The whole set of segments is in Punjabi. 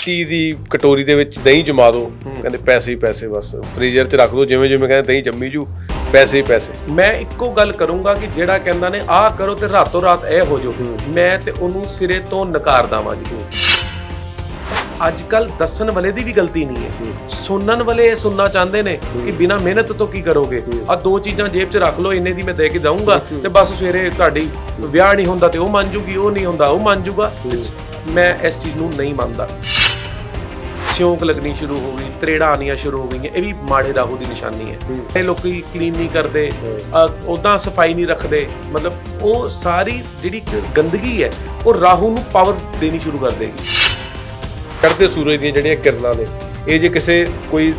ਮਿੱਟੀ ਦੀ ਕਟੋਰੀ ਦੇ ਵਿੱਚ ਦਹੀਂ ਜਮਾ ਦਿਓ। ਕਹਿੰਦੇ ਪੈਸੇ ਹੀ ਪੈਸੇ ਬਸ। ਫ੍ਰੀਜ਼ਰ 'ਚ ਰੱਖ ਦਿਓ ਜਿਵੇਂ ਜਿਵੇਂ ਕਹਿੰਦੇ ਦਹੀਂ ਜੰਮੀ ਜੂ ਪੈਸੇ ਹੀ ਪੈਸੇ। ਮੈਂ ਇੱਕੋ ਗੱਲ ਕਰੂੰਗਾ ਕਿ ਜਿਹੜਾ ਕਹਿੰਦਾ ਨੇ ਆਹ ਕਰੋ ਤੇ ਰਾਤੋਂ ਰਾਤ ਇਹ ਹੋ ਜਾਓ ਮੈਂ ਤੇ ਉਹਨੂੰ ਸਿਰੇ ਤੋਂ ਨਕਾਰ ਦਵਾਂ ਜੀ। ਅੱਜ ਕੱਲ ਦੱਸਣ ਵਾਲੇ ਦੀ ਵੀ ਗਲਤੀ ਨਹੀਂ ਹੈ। ਸੁਣਨ ਵਾਲੇ ਇਹ ਸੁਣਨਾ ਚਾਹੁੰਦੇ ਨੇ ਕਿ ਬਿਨਾ ਮਿਹਨਤ ਤੋਂ ਕੀ ਕਰੋਗੇ? ਆ ਦੋ ਚੀਜ਼ਾਂ ਜੇਬ 'ਚ ਰੱਖ ਲਓ ਇੰਨੇ ਦੀ ਮੈਂ ਦੇ ਕੇ ਜਾਊਂਗਾ ਤੇ ਬਸ ਸਵੇਰੇ ਤੁਹਾਡੀ ਵਿਆਹ ਨਹੀਂ ਹੁੰਦਾ ਤੇ ਉਹ ਮੰਨ ਜੂਗੀ ਉਹ ਨਹੀਂ ਹੁੰਦਾ ਉਹ ਮੰਨ ਜੂਗਾ। ਮੈਂ ਇਸ ਚੀਜ਼ ਨੂੰ ਨਹੀਂ ਮੰਨਦਾ। ਸਿਉਂਕ ਲੱਗਣੀ ਸ਼ੁਰੂ ਹੋ ਗਈ ਤਰੇੜਾਂ ਆਉਣੀਆਂ ਸ਼ੁਰੂ ਹੋ ਗਈਆਂ ਇਹ ਵੀ ਮਾੜੇ ਰਾਹੂ ਦੀ ਨਿਸ਼ਾਨੀ ਹੈ। ਇਹ ਲੋਕੀ ਕਲੀਨ ਨਹੀਂ ਕਰਦੇ ਉਦਾਂ ਸਫ਼ਾਈ ਨਹੀਂ ਰੱਖਦੇ ਮਤਲਬ ਉਹ ਸਾਰੀ ਜਿਹੜੀ ਗੰਦਗੀ ਹੈ ਉਹ ਰਾਹੂ ਨੂੰ ਪਾਵਰ ਦੇਣੀ ਸ਼ੁਰੂ ਕਰ ਦੇਗੀ। ਚੜ੍ਹਦੇ ਸੂਰਜ ਦੀਆਂ ਜਿਹੜੀਆਂ ਕਿਰਨਾਂ ਨੇ ਇਹ ਜੇ ਕਿਸੇ ਕੋਈ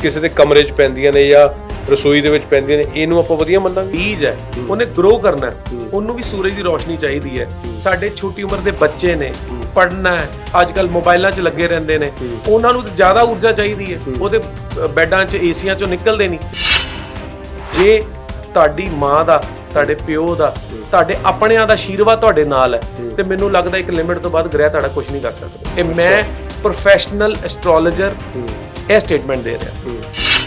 ਕਿਸੇ ਦੇ ਕਮਰੇ 'ਚ ਪੈਂਦੀਆਂ ਨੇ ਜਾਂ ਰਸੋਈ ਦੇ ਵਿੱਚ ਪੈਂਦੀਆਂ ਨੇ ਇਹਨੂੰ ਆਪਾਂ ਵਧੀਆ ਮੰਨਾਂਗੇ। ਬੀਜ ਹੈ। ਉਹਨੇ ਗਰੋ ਕਰਨਾ ਉਹਨੂੰ ਵੀ ਸੂਰਜ ਦੀ ਰੋਸ਼ਨੀ ਚਾਹੀਦੀ ਹੈ। ਸਾਡੇ ਛੋਟੀ ਉਮਰ ਦੇ ਬੱਚੇ ਨੇ ਪੜ੍ਹਨਾ ਹੈ ਅੱਜ ਕੱਲ ਮੋਬਾਈਲਾਂ 'ਚ ਲੱਗੇ ਰਹਿੰਦੇ ਨੇ। ਉਹਨਾਂ ਨੂੰ ਜ਼ਿਆਦਾ ਊਰਜਾ ਚਾਹੀਦੀ ਹੈ। ਉਹ ਤੇ ਬੈੱਡਾਂ 'ਚ ਏਸੀਆਂ 'ਚੋਂ ਨਿਕਲਦੇ ਨਹੀਂ। ਜੇ ਤੁਹਾਡੀ ਮਾਂ ਦਾ ਤੁਹਾਡੇ ਪਿਓ ਦਾ ਤੁਹਾਡੇ ਆਪਣਿਆਂ ਦਾ ਆਸ਼ੀਰਵਾਦ ਤੁਹਾਡੇ ਨਾਲ ਹੈ ਤੇ ਮੈਨੂੰ ਲੱਗਦਾ ਇੱਕ ਲਿਮਿਟ ਤੋਂ ਬਾਅਦ ਗ੍ਰਹਿ ਤੁਹਾਡਾ ਕੁਝ ਨਹੀਂ ਕਰ ਸਕਦਾ। ਇਹ ਮੈਂ ਪ੍ਰੋਫੈਸ਼ਨਲ ਐਸਟ੍ਰੋਲੋਜਰ ਇਹ ਸਟੇਟਮੈਂਟ ਦੇ ਰਿਹਾ।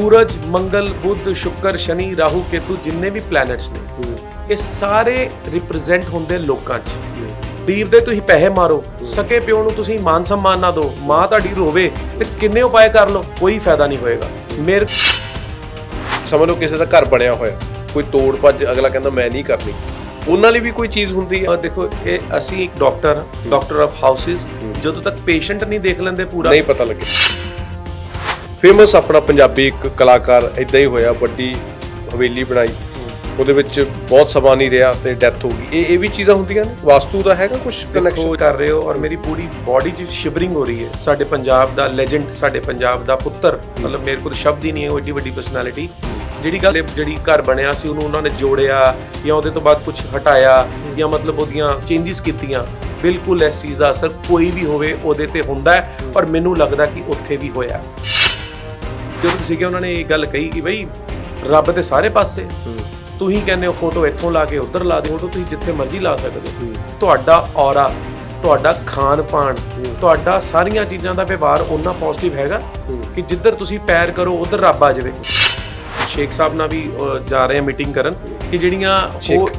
ਸੂਰਜ ਮੰਗਲ ਬੁੱਧ ਸ਼ੁੱਕਰ ਸ਼ਨੀ ਰਾਹੂ ਕੇਤੂ ਜਿੰਨੇ ਵੀ ਪਲੈਨਟਸ ਨੇ ਇਹ ਸਾਰੇ ਰਿਪਰੈਜ਼ੈਂਟ ਹੁੰਦੇ ਲੋਕਾਂ 'ਚ। ਵੀਰ ਦੇ ਤੁਸੀਂ ਪੈਸੇ ਮਾਰੋ ਸਕੇ ਪਿਓ ਨੂੰ ਤੁਸੀਂ ਮਾਨ ਸਨਮਾਨ ਨਾ ਦਿਓ ਮਾਂ ਤੁਹਾਡੀ ਰੋਵੇ ਤੇ ਕਿੰਨੇ ਉਪਾਏ ਕਰ ਲਓ ਕੋਈ ਫਾਇਦਾ ਨਹੀਂ ਹੋਏਗਾ। ਮੇਰੇ ਸਮਝ ਲਓ ਕਿਸੇ ਦਾ ਘਰ ਬਣਿਆ ਹੋਇਆ ਕੋਈ ਤੋੜ ਭੱਜ ਅਗਲਾ ਕਹਿੰਦਾ ਮੈਂ ਨਹੀਂ ਕਰਨੀ। ਉਹਨਾਂ ਲਈ ਵੀ ਕੋਈ ਚੀਜ਼ ਹੁੰਦੀ ਹੈ ਦੇਖੋ ਇਹ ਅਸੀਂ ਇੱਕ ਡਾਕਟਰ ਡਾਕਟਰ ਆਫ ਹਾਊਸਿਸ ਜਦੋਂ ਤੱਕ ਪੇਸ਼ੈਂਟ ਨਹੀਂ ਦੇਖ ਲੈਂਦੇ ਪੂਰਾ। ਨਹੀਂ ਪਤਾ ਲੱਗਿਆ। ਫੇਮਸ ਆਪਣਾ ਪੰਜਾਬੀ ਇੱਕ ਕਲਾਕਾਰ ਇਦਾਂ ਹੀ ਹੋਇਆ, ਵੱਡੀ ਹਵੇਲੀ ਬਣਾਈ। ਉਹਦੇ ਵਿੱਚ ਬਹੁਤ ਸਮਾਂ ਨਹੀਂ ਰਿਹਾ ਤੇ ਡੈਥ ਹੋ ਗਈ। ਇਹ ਇਹ ਵੀ ਚੀਜ਼ਾਂ ਹੁੰਦੀਆਂ ਨੇ? ਵਾਸਤੂ ਦਾ ਹੈਗਾ ਕੁਝ ਕਨੈਕਸ਼ਨ ਕਰ ਰਹੇ ਹੋ ਔਰ ਮੇਰੀ ਪੂਰੀ ਬਾਡੀ 'ਚ ਸ਼ਿਵਰਿੰਗ ਹੋ ਰਹੀ ਹੈ। ਸਾਡੇ ਪੰਜਾਬ ਦਾ ਲੈਜੈਂਡ ਸਾਡੇ ਪੰਜਾਬ ਦਾ ਪੁੱਤਰ, ਮਤਲਬ ਮੇਰੇ ਕੋਲ ਸ਼ਬਦ ਹੀ ਨਹੀਂ ਹੈ, ਉਹ ਏਡੀ ਵੱਡੀ ਪਰਸਨੈਲਿਟੀ ਜਿਹੜੀ ਗੱਲ ਜਿਹੜੀ ਘਰ ਬਣਿਆ ਸੀ, ਉਹਨੂੰ ਉਹਨਾਂ ਨੇ ਜੋੜਿਆ ਜਾਂ ਉਹਦੇ ਤੋਂ ਬਾਅਦ ਕੁਝ ਹਟਾਇਆ ਜਾਂ ਮਤਲਬ ਉਹਦੀਆਂ ਚੇਂਜਸ ਕੀਤੀਆਂ, ਬਿਲਕੁਲ ਇਸ ਚੀਜ਼ ਦਾ ਅਸਰ ਕੋਈ ਵੀ ਹੋਵੇ ਉਹਦੇ ਤੇ ਹੁੰਦਾ ਹੈ। ਔਰ ਮੈਨੂੰ ਲੱਗਦਾ ਕਿ ਉੱਥੇ ਵੀ ਹੋਇਆ। ਜਦੋਂ ਸੀਗੇ ਉਹਨਾਂ ਨੇ ਇਹ ਗੱਲ ਕਹੀ ਕਿ ਬਈ ਰੱਬ ਤੇ ਸਾਰੇ ਪਾਸੇ ਤੁਸੀਂ ਕਹਿੰਦੇ ਹੋ ਫੋਟੋ ਇੱਥੋਂ ਲਾ ਕੇ ਉੱਧਰ ਲਾ ਦਿਓ ਫੋਟੋ ਤੁਸੀਂ ਜਿੱਥੇ ਮਰਜ਼ੀ ਲਾ ਸਕਦੇ ਹੋ। ਤੁਹਾਡਾ ਔਰਾ ਤੁਹਾਡਾ ਖਾਣ ਪਾਣ ਤੁਹਾਡਾ ਸਾਰੀਆਂ ਚੀਜ਼ਾਂ ਦਾ ਵਿਵਹਾਰ ਉਹਨਾਂ ਪੋਜ਼ਿਟਿਵ ਹੈਗਾ ਕਿ ਜਿੱਧਰ ਤੁਸੀਂ ਪੈਰ ਕਰੋ ਉਧਰ ਰੱਬ ਆ ਜਾਵੇ। ਸ਼ੇਖ ਸਾਹਿਬ ਨਾਲ ਵੀ ਜਾ ਰਹੇ ਆ ਮੀਟਿੰਗ ਕਰਨ ਕਿ ਜਿਹੜੀਆਂ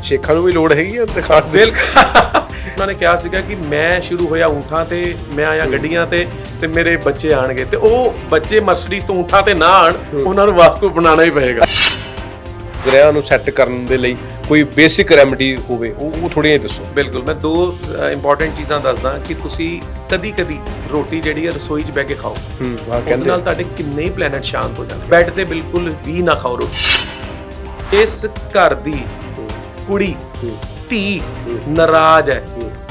ਸ਼ੇਖ ਨੂੰ ਵੀ ਲੋੜ ਹੈਗੀ ਆ ਦਿਖਾਣ ਦੀ? ਬਿਲਕੁਲ। ਉਹਨਾਂ ਨੇ ਕਿਹਾ ਸੀਗਾ ਕਿ ਮੈਂ ਸ਼ੁਰੂ ਹੋਇਆ ਊਂਠਾਂ ਤੇ ਮੈਂ ਆਇਆ ਗੱਡੀਆਂ ਤੇ ਤੇ ਮੇਰੇ ਬੱਚੇ ਆਣਗੇ ਤੇ ਉਹ ਬੱਚੇ ਮਰਸੀਡੀਜ਼ ਤੋਂ ਊਂਠਾਂ ਤੇ ਨਾ ਆਣ ਉਹਨਾਂ ਨੂੰ ਵਾਸਤੂ ਬਣਾਉਣਾ ਹੀ ਪਏਗਾ। ਗ੍ਰਹਿਾਂ ਨੂੰ ਸੈੱਟ ਕਰਨ ਦੇ ਲਈ ਕੋਈ ਬੇਸਿਕ ਰੈਮਡੀ ਹੋਵੇ ਉਹ ਉਹ ਥੋੜੀਆਂ ਜਿਹਾ ਦੱਸੋ। ਬਿਲਕੁਲ ਮੈਂ ਦੋ ਇੰਪੋਰਟੈਂਟ ਚੀਜ਼ਾਂ ਦੱਸਦਾ ਕਿ ਤੁਸੀਂ ਕਦੀ ਕਦੀ ਰੋਟੀ ਜਿਹੜੀ ਹੈ ਰਸੋਈ 'ਚ ਬਹਿ ਕੇ ਖਾਓ। ਹੂੰ ਉਹਦੇ ਕਹਿੰਦੇ ਨਾਲ ਤੁਹਾਡੇ ਕਿੰਨੇ ਹੀ ਪਲੈਨਟ ਸ਼ਾਂਤ ਹੋ ਜਾਣਗੇ। ਬੈੱਡ ਤੇ ਬਿਲਕੁਲ ਵੀ ਨਾ ਖਾਓ ਰੋਟੀ। ਇਸ ਘਰ ਦੀ ਕੁੜੀ ਧੀ ਨਾਰਾਜ਼ ਹੈ।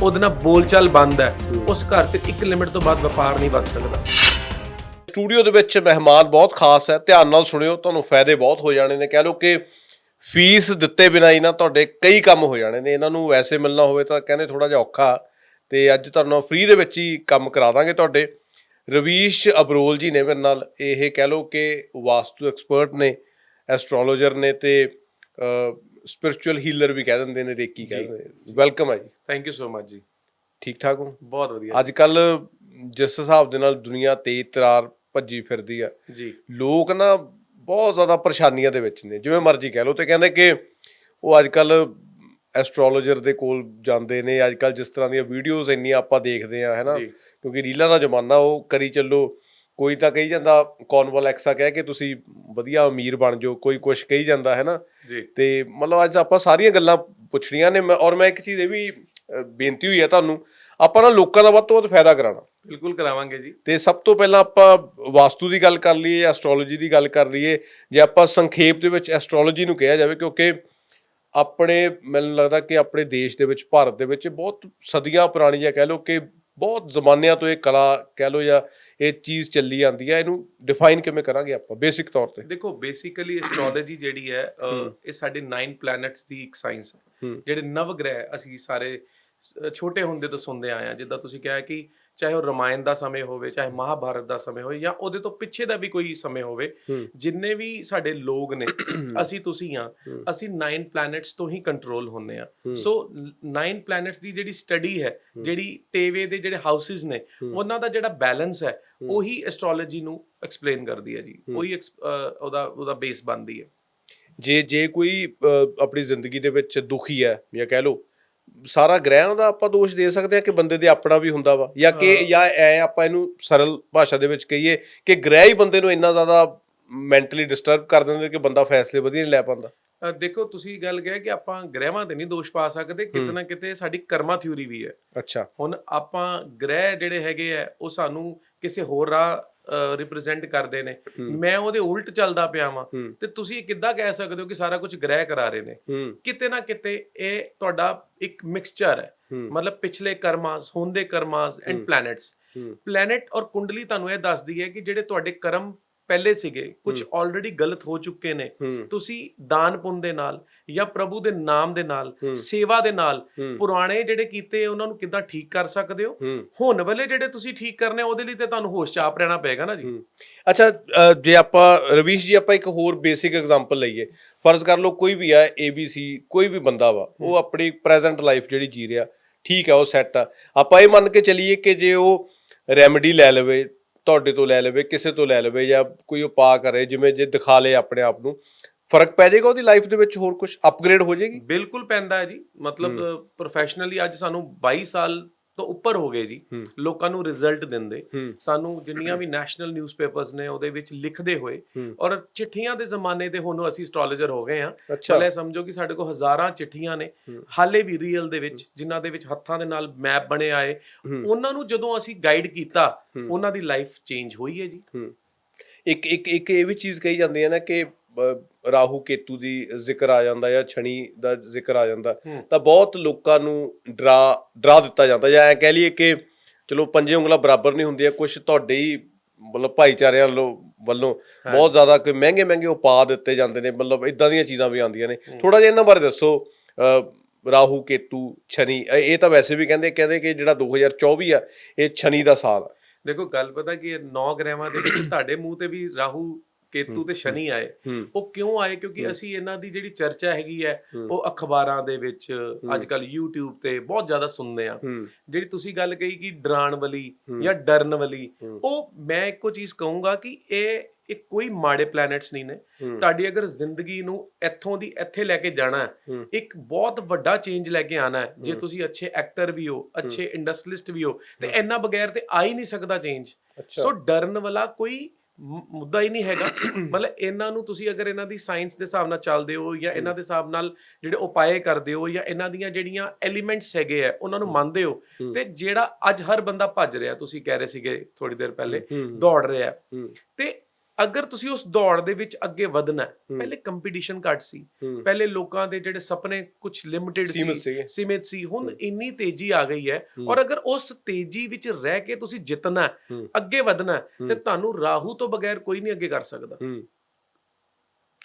ਉਹਦੇ ਨਾਲ ਬੋਲਚਾਲ ਬੰਦ ਹੈ। ਉਸ ਘਰ 'ਚ ਇੱਕ ਲਿਮਿਟ ਤੋਂ ਬਾਅਦ ਵਪਾਰ ਨਹੀਂ ਵੱਧ ਸਕਦਾ। ਸਟੂਡੀਓ ਦੇ ਵਿੱਚ ਮਹਿਮਾਨ ਬਹੁਤ ਖਾਸ ਹੈ। ਧਿਆਨ ਨਾਲ ਸੁਣਿਓ, ਤੁਹਾਨੂੰ ਫਾਇਦੇ ਬਹੁਤ ਹੋ ਜਾਣੇ ਨੇ। ਕਹਿ ਲਓ ਕਿ ਫੀਸ ਦਿੱਤੇ ਬਿਨਾਂ ਹੀ ਨਾ ਤੁਹਾਡੇ ਕਈ ਕੰਮ ਹੋ ਜਾਣੇ ਨੇ। ਇਹਨਾਂ ਨੂੰ ਵੈਸੇ ਮਿਲਣਾ ਹੋਵੇ ਤਾਂ ਕਹਿੰਦੇ ਥੋੜਾ ਜਿਹਾ ਔਖਾ। ਤੇ ਅੱਜ ਤੁਹਾਨੂੰ ਫ੍ਰੀ ਦੇ ਵਿੱਚ ਹੀ ਕੰਮ ਕਰਾ ਦਾਂਗੇ ਤੁਹਾਡੇ। ਰਵੀਸ਼ ਅਬਰੋਲ ਜੀ ਨੇ ਮੇਰੇ ਨਾਲ ਇਹ ਕਹਿ ਲਓ ਕਿ ਵਾਸਤੂ ਐਕਸਪਰਟ ਨੇ ਐਸਟ੍ਰੋਲੋਜਰ ਨੇ ਤੇ ਸਪਿਰਚੁਅਲ ਹੀਲਰ ਵੀ ਕਹਿ ਦਿੰਦੇ ਨੇ ਰੇਕੀ ਕਹਿ ਦਿੰਦੇ ਵੈਲਕਮ ਹੈ ਜੀ ਥੈਂਕ ਯੂ ਸੋ ਮਚ ਜੀ। ਠੀਕ ਠਾਕ ਹੋ? ਬਹੁਤ ਵਧੀਆ। ਅੱਜ ਕੱਲ ਜਿਸ ਹਿਸਾਬ ਦੇ ਨਾਲ ਦੁਨੀਆ ਤੇਜ਼ ਤਰਾਰ ਭੱਜੀ ਫਿਰਦੀ ਆ ਜੀ। ਲੋਕ ਨਾ ਬਹੁਤ ਜ਼ਿਆਦਾ ਪਰੇਸ਼ਾਨੀਆਂ ਦੇ ਵਿੱਚ ਨੇ ਜਿਵੇਂ ਮਰਜ਼ੀ ਕਹਿ ਲਓ। ਤੇ ਕਹਿੰਦੇ ਕਿ ਉਹ ਅੱਜ ਕੱਲ ਐਸਟ੍ਰੋਲੋਜਰ ਦੇ ਕੋਲ ਜਾਂਦੇ ਨੇ ਅੱਜ ਕੱਲ ਜਿਸ ਤਰ੍ਹਾਂ ਦੀਆਂ ਵੀਡੀਓਜ਼ ਇੰਨੀਆਂ ਆਪਾਂ ਦੇਖਦੇ ਆ ਹੈਨਾ। ਕਿਉਂਕਿ ਰੀਲਾਂ ਦਾ ਜ਼ਮਾਨਾ ਉਹ ਕਰੀ ਚੱਲੋ। ਕੋਈ ਤਾਂ ਕਹੀ ਜਾਂਦਾ ਕੌਨਵਲੈਕਸਾ ਕਹਿ ਕੇ ਤੁਸੀਂ ਵਧੀਆ ਅਮੀਰ ਬਣ ਜਾਓ ਕੋਈ ਕੁਛ ਕਹੀ ਜਾਂਦਾ ਹੈ ਨਾ? ਜੀ। ਤੇ ਮਤਲਬ ਅੱਜ ਆਪਾਂ ਸਾਰੀਆਂ ਗੱਲਾਂ ਪੁੱਛਣੀਆਂ ਨੇ ਮੈਂ ਔਰ ਮੈਂ ਇੱਕ ਚੀਜ਼ ਇਹ ਵੀ ਬੇਨਤੀ ਹੋਈ ਹੈ ਤੁਹਾਨੂੰ ਆਪਾਂ ਨਾ ਲੋਕਾਂ ਦਾ ਵੱਧ ਤੋਂ ਵੱਧ ਫਾਇਦਾ ਕਰਾਉਣਾ। ਬਿਲਕੁਲ ਕਰਾਵਾਂਗੇ ਜੀ। ਤੇ ਸਭ ਤੋਂ ਪਹਿਲਾਂ ਆਪਾਂ ਵਾਸਤੂ ਦੀ ਗੱਲ ਕਰ ਲਈਏ ਐਸਟ੍ਰੋਲੋਜੀ ਦੀ ਗੱਲ ਕਰ ਲਈਏ ਜੇ ਆਪਾਂ ਸੰਖੇਪ ਦੇ ਵਿੱਚ ਐਸਟ੍ਰੋਲੋਜੀ ਨੂੰ ਕਿਹਾ ਜਾਵੇ ਕਿਉਂਕਿ ਆਪਣੇ ਮੈਨੂੰ ਲੱਗਦਾ ਕਿ ਆਪਣੇ ਦੇਸ਼ ਦੇ ਵਿੱਚ ਭਾਰਤ ਦੇ ਵਿੱਚ ਬਹੁਤ ਸਦੀਆਂ ਪੁਰਾਣੀ ਜਾਂ ਕਹਿ ਲਓ ਕਿ ਬਹੁਤ ਜ਼ਮਾਨਿਆਂ ਤੋਂ ਇਹ ਕਲਾ ਕਹਿ ਲਓ ਜਾਂ ਇਹ ਚੀਜ਼ ਚੱਲੀ ਆਂਦੀ ਹੈ ਇਹਨੂੰ ਡਿਫਾਈਨ ਕਿਵੇਂ ਕਰਾਂਗੇ ਆਪਾਂ ਬੇਸਿਕ ਤੌਰ ਤੇ? ਦੇਖੋ ਬੇਸਿਕਲੀ ਐਸਟ੍ਰੋਲੋਜੀ ਜਿਹੜੀ ਹੈ ਇਹ ਸਾਡੇ 9 ਪਲੈਨਟਸ ਦੀ ਇੱਕ ਸਾਇੰਸ ਹੈ। ਜਿਹੜੇ ਨਵ ਗ੍ਰਹਿ ਅਸੀਂ ਸਾਰੇ ਛੋਟੇ ਹੁੰਦੇ ਤੋਂ ਸੁਣਦੇ ਆਏ ਆ ਜਿੱਦਾਂ ਤੁਸੀਂ ਕਿਹਾ ਕਿ ਚਾਹੇ ਉਹ ਰਮਾਇਣ ਦਾ ਸਮੇਂ ਹੋਵੇ ਚਾਹੇ ਮਹਾਭਾਰਤ ਦਾ ਸਮੇਂ ਹੋਵੇ ਜਾਂ ਉਹਦੇ ਤੋਂ ਪਿੱਛੇ ਦਾ ਵੀ ਕੋਈ ਸਮੇਂ ਹੋਵੇ। ਜਿੰਨੇ ਵੀ ਸਾਡੇ ਲੋਕ ਨੇ ਅਸੀਂ ਤੁਸੀਂ ਆ। ਅਸੀਂ 9 ਪਲੈਨਟਸ ਤੋਂ ਹੀ ਕੰਟਰੋਲ ਹੁੰਨੇ ਆ। ਸੋ 9 ਪਲੈਨਟਸ ਦੀ ਜਿਹੜੀ ਸਟੱਡੀ ਹੈ ਜਿਹੜੀ ਟੇਵੇ ਦੇ ਜਿਹੜੇ ਹਾਊਸਿਸ ਨੇ। ਉਹਨਾਂ ਦਾ ਜਿਹੜਾ ਬੈਲੈਂਸ ਹੈ। ਉਹੀ ਐਸਟ੍ਰੋਲੋਜੀ ਨੂੰ ਐਕਸਪਲੇਨ ਕਰਦੀ ਹੈ ਜੀ। ਉਹੀ ਉਹਦਾ ਉਹਦਾ ਬੇਸ ਬਣਦੀ ਹੈ ਜੇ ਜੇ ਕੋਈ ਆਪਣੀ ਜ਼ਿੰਦਗੀ ਦੇ ਵਿੱਚ ਦੁਖੀ ਹੈ ਜਾਂ ਕਹਿ ਲਓ ਸਾਰਾ ਗ੍ਰਹਿਾਂ ਦਾ ਆਪਾਂ ਦੋਸ਼ ਦੇ ਸਕਦੇ ਹਾਂ ਕਿ ਬੰਦੇ ਦੇ ਆਪਣਾ ਵੀ ਹੁੰਦਾ ਵਾ ਜਾਂ ਕਿ। ਜਾਂ ਐ ਆਪਾਂ ਇਹਨੂੰ ਸਰਲ ਭਾਸ਼ਾ ਦੇ ਵਿੱਚ ਕਹੀਏ ਕਿ ਗ੍ਰਹਿ ਹੀ ਬੰਦੇ ਨੂੰ ਇੰਨਾ ਜ਼ਿਆਦਾ ਮੈਂਟਲੀ ਡਿਸਟਰਬ ਕਰ ਦਿੰਦੇ ਕਿ ਬੰਦਾ ਫੈਸਲੇ ਵਧੀਆ ਨਹੀਂ ਲੈ ਪਾਉਂਦਾ। ਦੇਖੋ ਤੁਸੀਂ ਗੱਲ ਕਹੇ ਕਿ ਆਪਾਂ ਗ੍ਰਹਿਵਾਂ ਤੇ ਨਹੀਂ ਦੋਸ਼ ਪਾ ਸਕਦੇ ਕਿਤੇ ਨਾ ਕਿਤੇ ਸਾਡੀ ਕਰਮਾ ਥਿਊਰੀ ਵੀ ਹੈ। ਅੱਛਾ। ਹੁਣ ਆਪਾਂ ਗ੍ਰਹਿ ਜਿਹੜੇ ਹੈਗੇ ਆ ਉਹ ਸਾਨੂੰ ਕਿਸੇ ਹੋਰ ਰਾਹ ਰਿਪਰੈਜ਼ੈਂਟ ਕਰਦੇ ਨੇ। ਮੈਂ ਉਹਦੇ ਉਲਟ ਚੱਲਦਾ ਪਿਆ ਵਾਂ ਤੇ ਤੁਸੀਂ ਕਿੱਦਾਂ ਕਹਿ ਸਕਦੇ ਹੋ ਕਿ ਸਾਰਾ ਕੁਝ ਗ੍ਰਹਿ ਕਰਾ ਰਹੇ ਨੇ? ਕਿਤੇ ਨਾ ਕਿਤੇ ਇਹ ਤੁਹਾਡਾ ਇੱਕ ਮਿਕਸਚਰ ਹੈ। ਮਤਲਬ ਪਿਛਲੇ ਕਰਮਾਸ ਹੁਣ ਦੇ ਕਰਮਾਸ ਐਂਡ। ਪਲੈਨਟਸ ਪਲੈਨਟ ਔਰ ਕੁੰਡਲੀ ਤੁਹਾਨੂੰ ਇਹ ਦੱਸਦੀ ਹੈ ਕਿ ਜਿਹੜੇ ਤੁਹਾਡੇ ਕਰਮ ਪਹਿਲੇ ਸੀਗੇ ਕੁਝ ਆਲਰੇਡੀ ਗਲਤ ਹੋ ਚੁੱਕੇ ਨੇ। ਤੁਸੀਂ ਦਾਨ ਪੁੰਨ ਦੇ ਨਾਲ ਜਾਂ ਪ੍ਰਭੂ ਦੇ ਨਾਮ ਦੇ ਨਾਲ। ਸੇਵਾ ਦੇ ਨਾਲ ਪੁਰਾਣੇ ਜਿਹੜੇ ਕੀਤੇ ਉਹਨਾਂ ਨੂੰ ਕਿੱਦਾਂ ਠੀਕ ਕਰ ਸਕਦੇ ਹੋ? ਹੁਣ ਵਾਲੇ ਜਿਹੜੇ ਤੁਸੀਂ ਠੀਕ ਕਰਨੇ ਆ, ਉਹਦੇ ਲਈ ਤੇ ਤੁਹਾਨੂੰ ਹੋਸ਼ ਚਾਪ ਰਹਿਣਾ ਪਏਗਾ ਨਾ ਜੀ। ਅੱਛਾ ਜੇ ਆਪਾਂ ਰਵੀਸ਼ ਜੀ ਆਪਾਂ ਇੱਕ ਹੋਰ ਬੇਸਿਕ ਐਗਜ਼ਾਮਪਲ ਲਈਏ। ਫਰਜ਼ ਕਰ ਲਓ ਕੋਈ ਵੀ ਆ ABC ਕੋਈ ਵੀ ਬੰਦਾ ਵਾ ਉਹ ਆਪਣੀ ਪ੍ਰੈਜ਼ੈਂਟ ਲਾਈਫ ਜਿਹੜੀ ਜੀ ਰਿਹਾ ਠੀਕ ਹੈ ਉਹ ਸੈੱਟ ਆ। ਆਪਾਂ ਇਹ ਮੰਨ ਕੇ ਚੱਲੀਏ ਕਿ ਜੇ ਉਹ ਰੈਮੇਡੀ ਲੈ ਲਵੇ ਤੁਹਾਡੇ ਤੋਂ ਲੈ ਲਵੇ ਕਿਸੇ ਤੋਂ ਲੈ ਲਵੇ ਜਾਂ ਕੋਈ ਉਪਾਅ ਕਰੇ ਜਿਵੇਂ ਜੇ ਦਿਖਾ ਲੇ ਆਪਣੇ ਆਪ ਨੂੰ ਫ਼ਰਕ ਪੈ ਜਾਏਗਾ ਉਹਦੀ ਲਾਈਫ ਦੇ ਵਿੱਚ ਹੋਰ ਕੁਝ ਅਪਗ੍ਰੇਡ ਹੋ ਜਾਏਗੀ? ਬਿਲਕੁਲ ਪੈਂਦਾ ਹੈ ਜੀ। ਮਤਲਬ ਪ੍ਰੋਫੈਸ਼ਨਲੀ ਅੱਜ ਸਾਨੂੰ 22 ਸਾਲ ਤੋਂ ਉੱਪਰ ਹੋ ਗਏ ਜੀ। ਲੋਕਾਂ ਨੂੰ ਰਿਜ਼ਲਟ ਦਿੰਦੇ ਸਾਨੂੰ ਜਿੰਨੀਆਂ ਵੀ ਨੈਸ਼ਨਲ ਨਿਊਜ਼ਪੇਪਰਸ ਨੇ ਉਹਦੇ ਵਿੱਚ ਲਿਖਦੇ ਹੋਏ। ਔਰ ਚਿੱਠੀਆਂ ਦੇ ਜ਼ਮਾਨੇ ਦੇ ਹੁਣ ਅਸੀਂ ਐਸਟ੍ਰੋਲੋਜਰ ਹੋ ਗਏ ਆ ਭਲੇ ਸਮਝੋ ਕਿ ਸਾਡੇ ਕੋਲ ਹਜ਼ਾਰਾਂ ਚਿੱਠੀਆਂ ਨੇ। ਹਾਲੇ ਵੀ ਰੀਅਲ ਦੇ ਵਿੱਚ ਜਿਨ੍ਹਾਂ ਦੇ ਵਿੱਚ ਹੱਥਾਂ ਦੇ ਨਾਲ ਮੈਪ ਬਣੇ ਆਏ। ਉਹਨਾਂ ਨੂੰ ਜਦੋਂ ਅਸੀਂ ਗਾਈਡ ਕੀਤਾ। ਉਹਨਾਂ ਦੀ ਲਾਈਫ ਚੇਂਜ ਹੋਈ ਹੈ ਜੀ ਇੱਕ ਇੱਕ ਇੱਕ ਇਹ ਵੀ ਚੀਜ਼ ਕਹੀ ਜਾਂਦੀ ਹੈ ਨਾ ਕਿ ਰਾਹੂ ਕੇਤੂ ਦੀ ਜ਼ਿਕਰ ਆ ਜਾਂਦਾ ਜਾਂ ਸ਼ਨੀ ਦਾ ਜ਼ਿਕਰ ਆ ਜਾਂਦਾ। ਤਾਂ ਬਹੁਤ ਲੋਕਾਂ ਨੂੰ ਡਰਾ ਡਰਾ ਦਿੱਤਾ ਜਾਂਦਾ ਜਾਂ ਐ ਕਹਿ ਲਈਏ ਕਿ ਚਲੋ ਪੰਜੇ ਉਂਗਲਾਂ ਬਰਾਬਰ ਨਹੀਂ ਹੁੰਦੀਆਂ ਕੁਝ ਤੁਹਾਡੇ ਹੀ ਮਤਲਬ ਭਾਈਚਾਰਿਆਂ ਵੱਲੋਂ ਵੱਲੋਂ ਬਹੁਤ ਜ਼ਿਆਦਾ ਕੋਈ ਮਹਿੰਗੇ ਮਹਿੰਗੇ ਉਪਾਅ ਦਿੱਤੇ ਜਾਂਦੇ ਨੇ ਮਤਲਬ ਇਦਾਂ ਦੀਆਂ ਚੀਜ਼ਾਂ ਵੀ ਆਉਂਦੀਆਂ ਨੇ। ਥੋੜਾ ਜਿਹਾ ਇਹਨਾਂ ਬਾਰੇ ਦੱਸੋ ਰਾਹੂ ਕੇਤੂ ਸ਼ਨੀ ਇਹ ਇਹ ਤਾਂ ਵੈਸੇ ਵੀ ਕਹਿੰਦੇ ਕਹਿੰਦੇ ਕਿ ਜਿਹੜਾ 2024 ਆ ਇਹ ਸ਼ਨੀ ਦਾ ਸਾਲ ਆ। ਦੇਖੋ ਗੱਲ ਪਤਾ ਕਿ ਨੌ ਗ੍ਰਹਿਵਾਂ ਦੇ ਵਿੱਚ ਤੁਹਾਡੇ ਮੂੰਹ ਤੇ ਵੀ ਰਾਹੂ ਕੇਤੂ ਤੇ ਸ਼ਨੀ ਆਏ। ਉਹ ਕਿਉਂ ਆਏ? ਕਿਉਂਕਿ ਅਸੀਂ ਇਹਨਾਂ ਦੀ ਜਿਹੜੀ ਚਰਚਾ ਹੈਗੀ ਹੈ। ਉਹ ਅਖਬਾਰਾਂ ਦੇ ਵਿੱਚ ਅੱਜ ਕੱਲ YouTube ਤੇ ਬਹੁਤ ਜ਼ਿਆਦਾ ਸੁਣਦੇ ਆ ਜਿਹੜੀ ਤੁਸੀਂ ਗੱਲ ਕਹੀ ਕਿ ਡਰਾਣ ਵਾਲੀ। ਜਾਂ ਡਰਨ ਵਾਲੀ। ਉਹ ਮੈਂ ਇੱਕੋ ਚੀਜ਼ ਕਹੂੰਗਾ ਕਿ ਇਹ ਇਹ ਕੋਈ ਮਾੜੇ ਪਲੈਨਟਸ ਨਹੀਂ ਨੇ। ਤੁਹਾਡੀ ਅਗਰ ਜ਼ਿੰਦਗੀ ਨੂੰ ਇੱਥੋਂ ਦੀ ਇੱਥੇ ਲੈ ਕੇ ਜਾਣਾ ਹੈ। ਇੱਕ ਬਹੁਤ ਵੱਡਾ ਚੇਂਜ ਲੈ ਕੇ ਆਣਾ ਹੈ ਜੇ ਤੁਸੀਂ ਅੱਛੇ ਐਕਟਰ ਵੀ ਹੋ ਅੱਛੇ ਇੰਡਸਟਰੀਲਿਸਟ ਵੀ ਹੋ ਤੇ ਇੰਨਾ ਬਗੈਰ ਤੇ ਆ ਹੀ ਨਹੀਂ ਸਕਦਾ ਚੇਂਜ ਸੋ ਡਰਨ ਵਾਲਾ ਕੋਈ ਮੁੱਦਾ ਹੀ ਨਹੀਂ ਹੈਗਾ ਮਤਲਬ ਇਹਨਾਂ ਨੂੰ ਤੁਸੀਂ ਅਗਰ ਇਹਨਾਂ ਦੀ ਸਾਇੰਸ ਦੇ ਹਿਸਾਬ ਨਾਲ ਚੱਲਦੇ ਹੋ ਜਾਂ ਇਹਨਾਂ ਦੇ ਹਿਸਾਬ ਨਾਲ ਜਿਹੜੇ ਉਪਾਏ ਕਰਦੇ ਹੋ ਜਾਂ ਇਹਨਾਂ ਦੀਆਂ ਜਿਹੜੀਆਂ ਐਲੀਮੈਂਟਸ ਹੈਗੇ ਆ ਉਹਨਾਂ ਨੂੰ ਮੰਨਦੇ ਹੋ। ਤੇ ਜਿਹੜਾ ਅੱਜ ਹਰ ਬੰਦਾ ਭੱਜ ਰਿਹਾ ਤੁਸੀਂ ਕਹਿ ਰਹੇ ਸੀਗੇ ਥੋੜੀ ਦੇਰ ਪਹਿਲੇ। ਦੌੜ ਰਿਹਾ ਤੇ ਅਗਰ ਤੁਸੀਂ ਉਸ ਦੌੜ ਦੇ ਵਿੱਚ ਅੱਗੇ ਵਧਣਾ ਹੈ। ਪਹਿਲੇ ਕੰਪੀਟੀਸ਼ਨ ਘੱਟ ਸੀ ਪਹਿਲੇ ਲੋਕਾਂ ਦੇ ਜਿਹੜੇ ਸੁਪਨੇ ਕੁਝ ਲਿਮਿਟਿਡ ਸੀ। ਸੀਮਿਤ ਸੀ ਹੁਣ ਇੰਨੀ ਤੇਜ਼ੀ ਆ ਗਈ ਹੈ। ਔਰ ਅਗਰ ਉਸ ਤੇਜ਼ੀ ਵਿੱਚ ਰਹਿ ਕੇ ਤੁਸੀਂ ਜਿੱਤਣਾ। ਅੱਗੇ ਵਧਣਾ ਤੇ। ਤੁਹਾਨੂੰ ਰਾਹੂ ਤੋਂ ਬਗੈਰ ਕੋਈ ਨਹੀਂ ਅੱਗੇ ਕਰ ਸਕਦਾ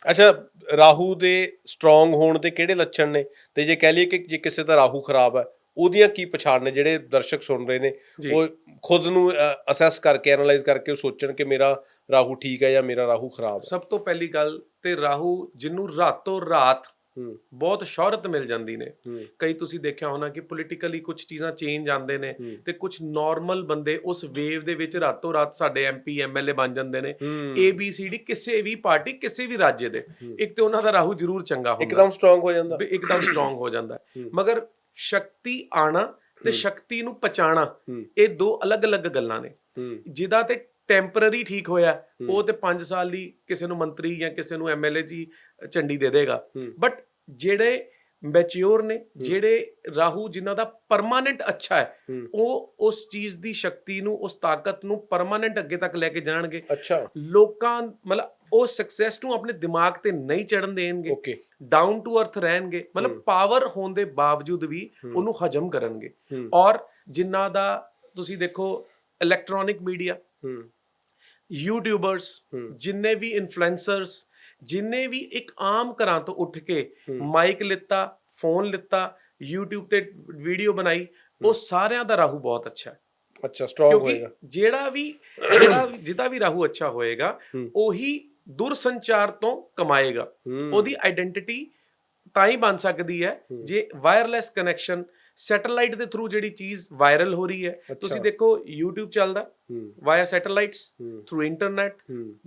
ਅੱਛਾ ਰਾਹੂ ਦੇ ਸਟਰੋਂਗ ਹੋਣ ਦੇ ਕਿਹੜੇ ਲੱਛਣ ਨੇ ਤੇ ਜੇ ਕਹਿ ਲਈਏ ਕਿ ਜੇ ਕਿਸੇ ਦਾ ਰਾਹੂ ਖਰਾਬ ਹੈ ਉਹਦੀਆਂ ਕੀ ਪਛਾਣ ਨੇ ਜਿਹੜੇ ਦਰਸ਼ਕ ਸੁਣ ਰਹੇ ਨੇ। ਉਹ ਖੁਦ ਨੂੰ ਅਸੈਸ ਕਰਕੇ ਐਨਾਲਾਈਜ਼ ਕਰਕੇ ਉਹ ਸੋਚਣ ਕਿ ਮੇਰਾ ਰਾਹੂ ਠੀਕ ਹੈ ਜਾਂ ਮੇਰਾ ਰਾਹੂ ਖਰਾਬ ਹੈ? ਸਭ ਤੋਂ ਪਹਿਲੀ ਗੱਲ ਤੇ ਰਾਹੂ ਜਿਹਨੂੰ ਰਾਤੋਂ ਰਾਤ ਹੂੰ। ਬਹੁਤ ਸ਼ੌਹਰਤ ਮਿਲ ਜਾਂਦੀ ਨੇ। ਹੂੰ। ਕਈ ਤੁਸੀਂ ਦੇਖਿਆ ਹੋਣਾ ਕਿ ਪੋਲੀਟੀਕਲੀ ਕੁਝ ਚੀਜ਼ਾਂ ਚੇਂਜ ਆਉਂਦੇ ਨੇ ਹੂੰ। ਤੇ ਕੁਝ ਨਾਰਮਲ ਬੰਦੇ ਉਸ ਵੇਵ ਦੇ ਵਿੱਚ ਰਾਤੋਂ ਰਾਤ ਸਾਡੇ ਐਮਪੀ ਐਮਐਲਏ ਬਣ ਜਾਂਦੇ ਨੇ। ਹੂੰ। ਏ ਬੀ ਸੀ ਡੀ ਕਿਸੇ ਵੀ ਪਾਰਟੀ ਕਿਸੇ ਵੀ ਰਾਜ ਦੇ। ਇੱਕ ਤੇ ਉਹਨਾਂ ਦਾ ਰਾਹੂ ਜ਼ਰੂਰ ਚੰਗਾ ਹੁੰਦਾ। ਇੱਕਦਮ ਸਟਰੋਂਗ ਹੋ ਜਾਂਦਾ। ਵੀ ਇੱਕਦਮ ਸਟਰੋਂਗ ਹੋ ਜਾਂਦਾ। ਹੈ। ਹੂੰ। ਮਗਰ ਸ਼ਕਤੀ ਆਣਾ ਤੇ ਸ਼ਕਤੀ ਨੂੰ ਪਛਾਣਾ ਹੂੰ। ਇਹ ਦੋ ਅਲੱਗ-ਅਲੱਗ ਗੱਲਾਂ ਨੇ। ਹੂੰ। ਜਿਹਦਾ ਤੇ ਟੈਂਪਰਰੀ ਠੀਕ ਹੋਇਆ ਉਹ ਤੇ 5 ਸਾਲ ਲਈ ਕਿਸੇ ਨੂੰ ਮੰਤਰੀ ਜਾਂ ਕਿਸੇ ਨੂੰ ਐਮਐਲਏ ਜੀ ਝੰਡੀ ਦੇ ਦੇਗਾ। ਬਟ ਜਿਹੜੇ ਮੈਚਿਓਰ ਨੇ ਜਿਹੜੇ ਰਾਹੂ ਜਿਨ੍ਹਾਂ ਦਾ ਪਰਮਾਨੈਂਟ ਅੱਛਾ ਹੈ। ਉਹ ਉਸ ਚੀਜ਼ ਦੀ ਸ਼ਕਤੀ ਨੂੰ ਉਸ ਤਾਕਤ ਨੂੰ ਪਰਮਾਨੈਂਟ ਅੱਗੇ ਤੱਕ ਲੈ ਕੇ ਜਾਣਗੇ। ਅੱਛਾ। ਲੋਕਾਂ ਮਤਲਬ ਉਹ ਸਕਸੈਸ ਨੂੰ ਆਪਣੇ ਦਿਮਾਗ ਤੇ ਨਹੀਂ ਚੜਨ ਦੇਣਗੇ। ਓਕੇ ਡਾਊਨ ਟੂ ਅਰਥ ਰਹਿਣਗੇ। ਮਤਲਬ ਪਾਵਰ ਹੋਣ ਦੇ ਬਾਵਜੂਦ ਵੀ ਉਹਨੂੰ ਹਜਮ ਕਰਨਗੇ। ਔਰ ਜਿਨ੍ਹਾਂ ਦਾ ਤੁਸੀਂ ਦੇਖੋ ਇਲੈਕਟ੍ਰੋਨਿਕ ਮੀਡੀਆ ਯੂਟਿਊਬਰਸ। ਜਿੰਨੇ ਵੀ ਇਨਫਲੂਐਂਸਰਸ ਜਿੰਨੇ ਵੀ ਇੱਕ ਆਮ ਘਰਾਂ ਤੋਂ ਉੱਠ ਕੇ। ਮਾਈਕ ਲਿੱਤਾ ਫੋਨ ਲਿੱਤਾ YouTube ਤੇ ਵੀਡੀਓ ਬਣਾਈ ਉਹ ਸਾਰਿਆਂ ਦਾ ਰਾਹੂ ਬਹੁਤ ਅੱਛਾ ਹੈ ਅੱਛਾ ਸਟਰੋਂਗ ਹੋਏਗਾ ਜਿਹੜਾ ਵੀ ਜਿਹੜਾ ਜਿਹਦਾ ਵੀ ਰਾਹੂ ਅੱਛਾ ਹੋਏਗਾ। ਉਹੀ ਦੁਰਸੰਚਾਰ ਤੋਂ ਕਮਾਏਗਾ। ਉਹਦੀ ਆਇਡੈਂਟੀਟੀ ਤਾਂ ਹੀ ਬਣ ਸਕਦੀ ਹੈ ਜੇ ਵਾਇਰਲੈਸ ਕਨੈਕਸ਼ਨ ਸੈਟੇਲਾਈਟ ਦੇ ਥਰੂ ਜਿਹੜੀ ਚੀਜ਼ ਵਾਇਰਲ ਹੋ ਰਹੀ ਹੈ ਤੁਸੀਂ। ਦੇਖੋ YouTube ਚੱਲਦਾ via satellites. Through internet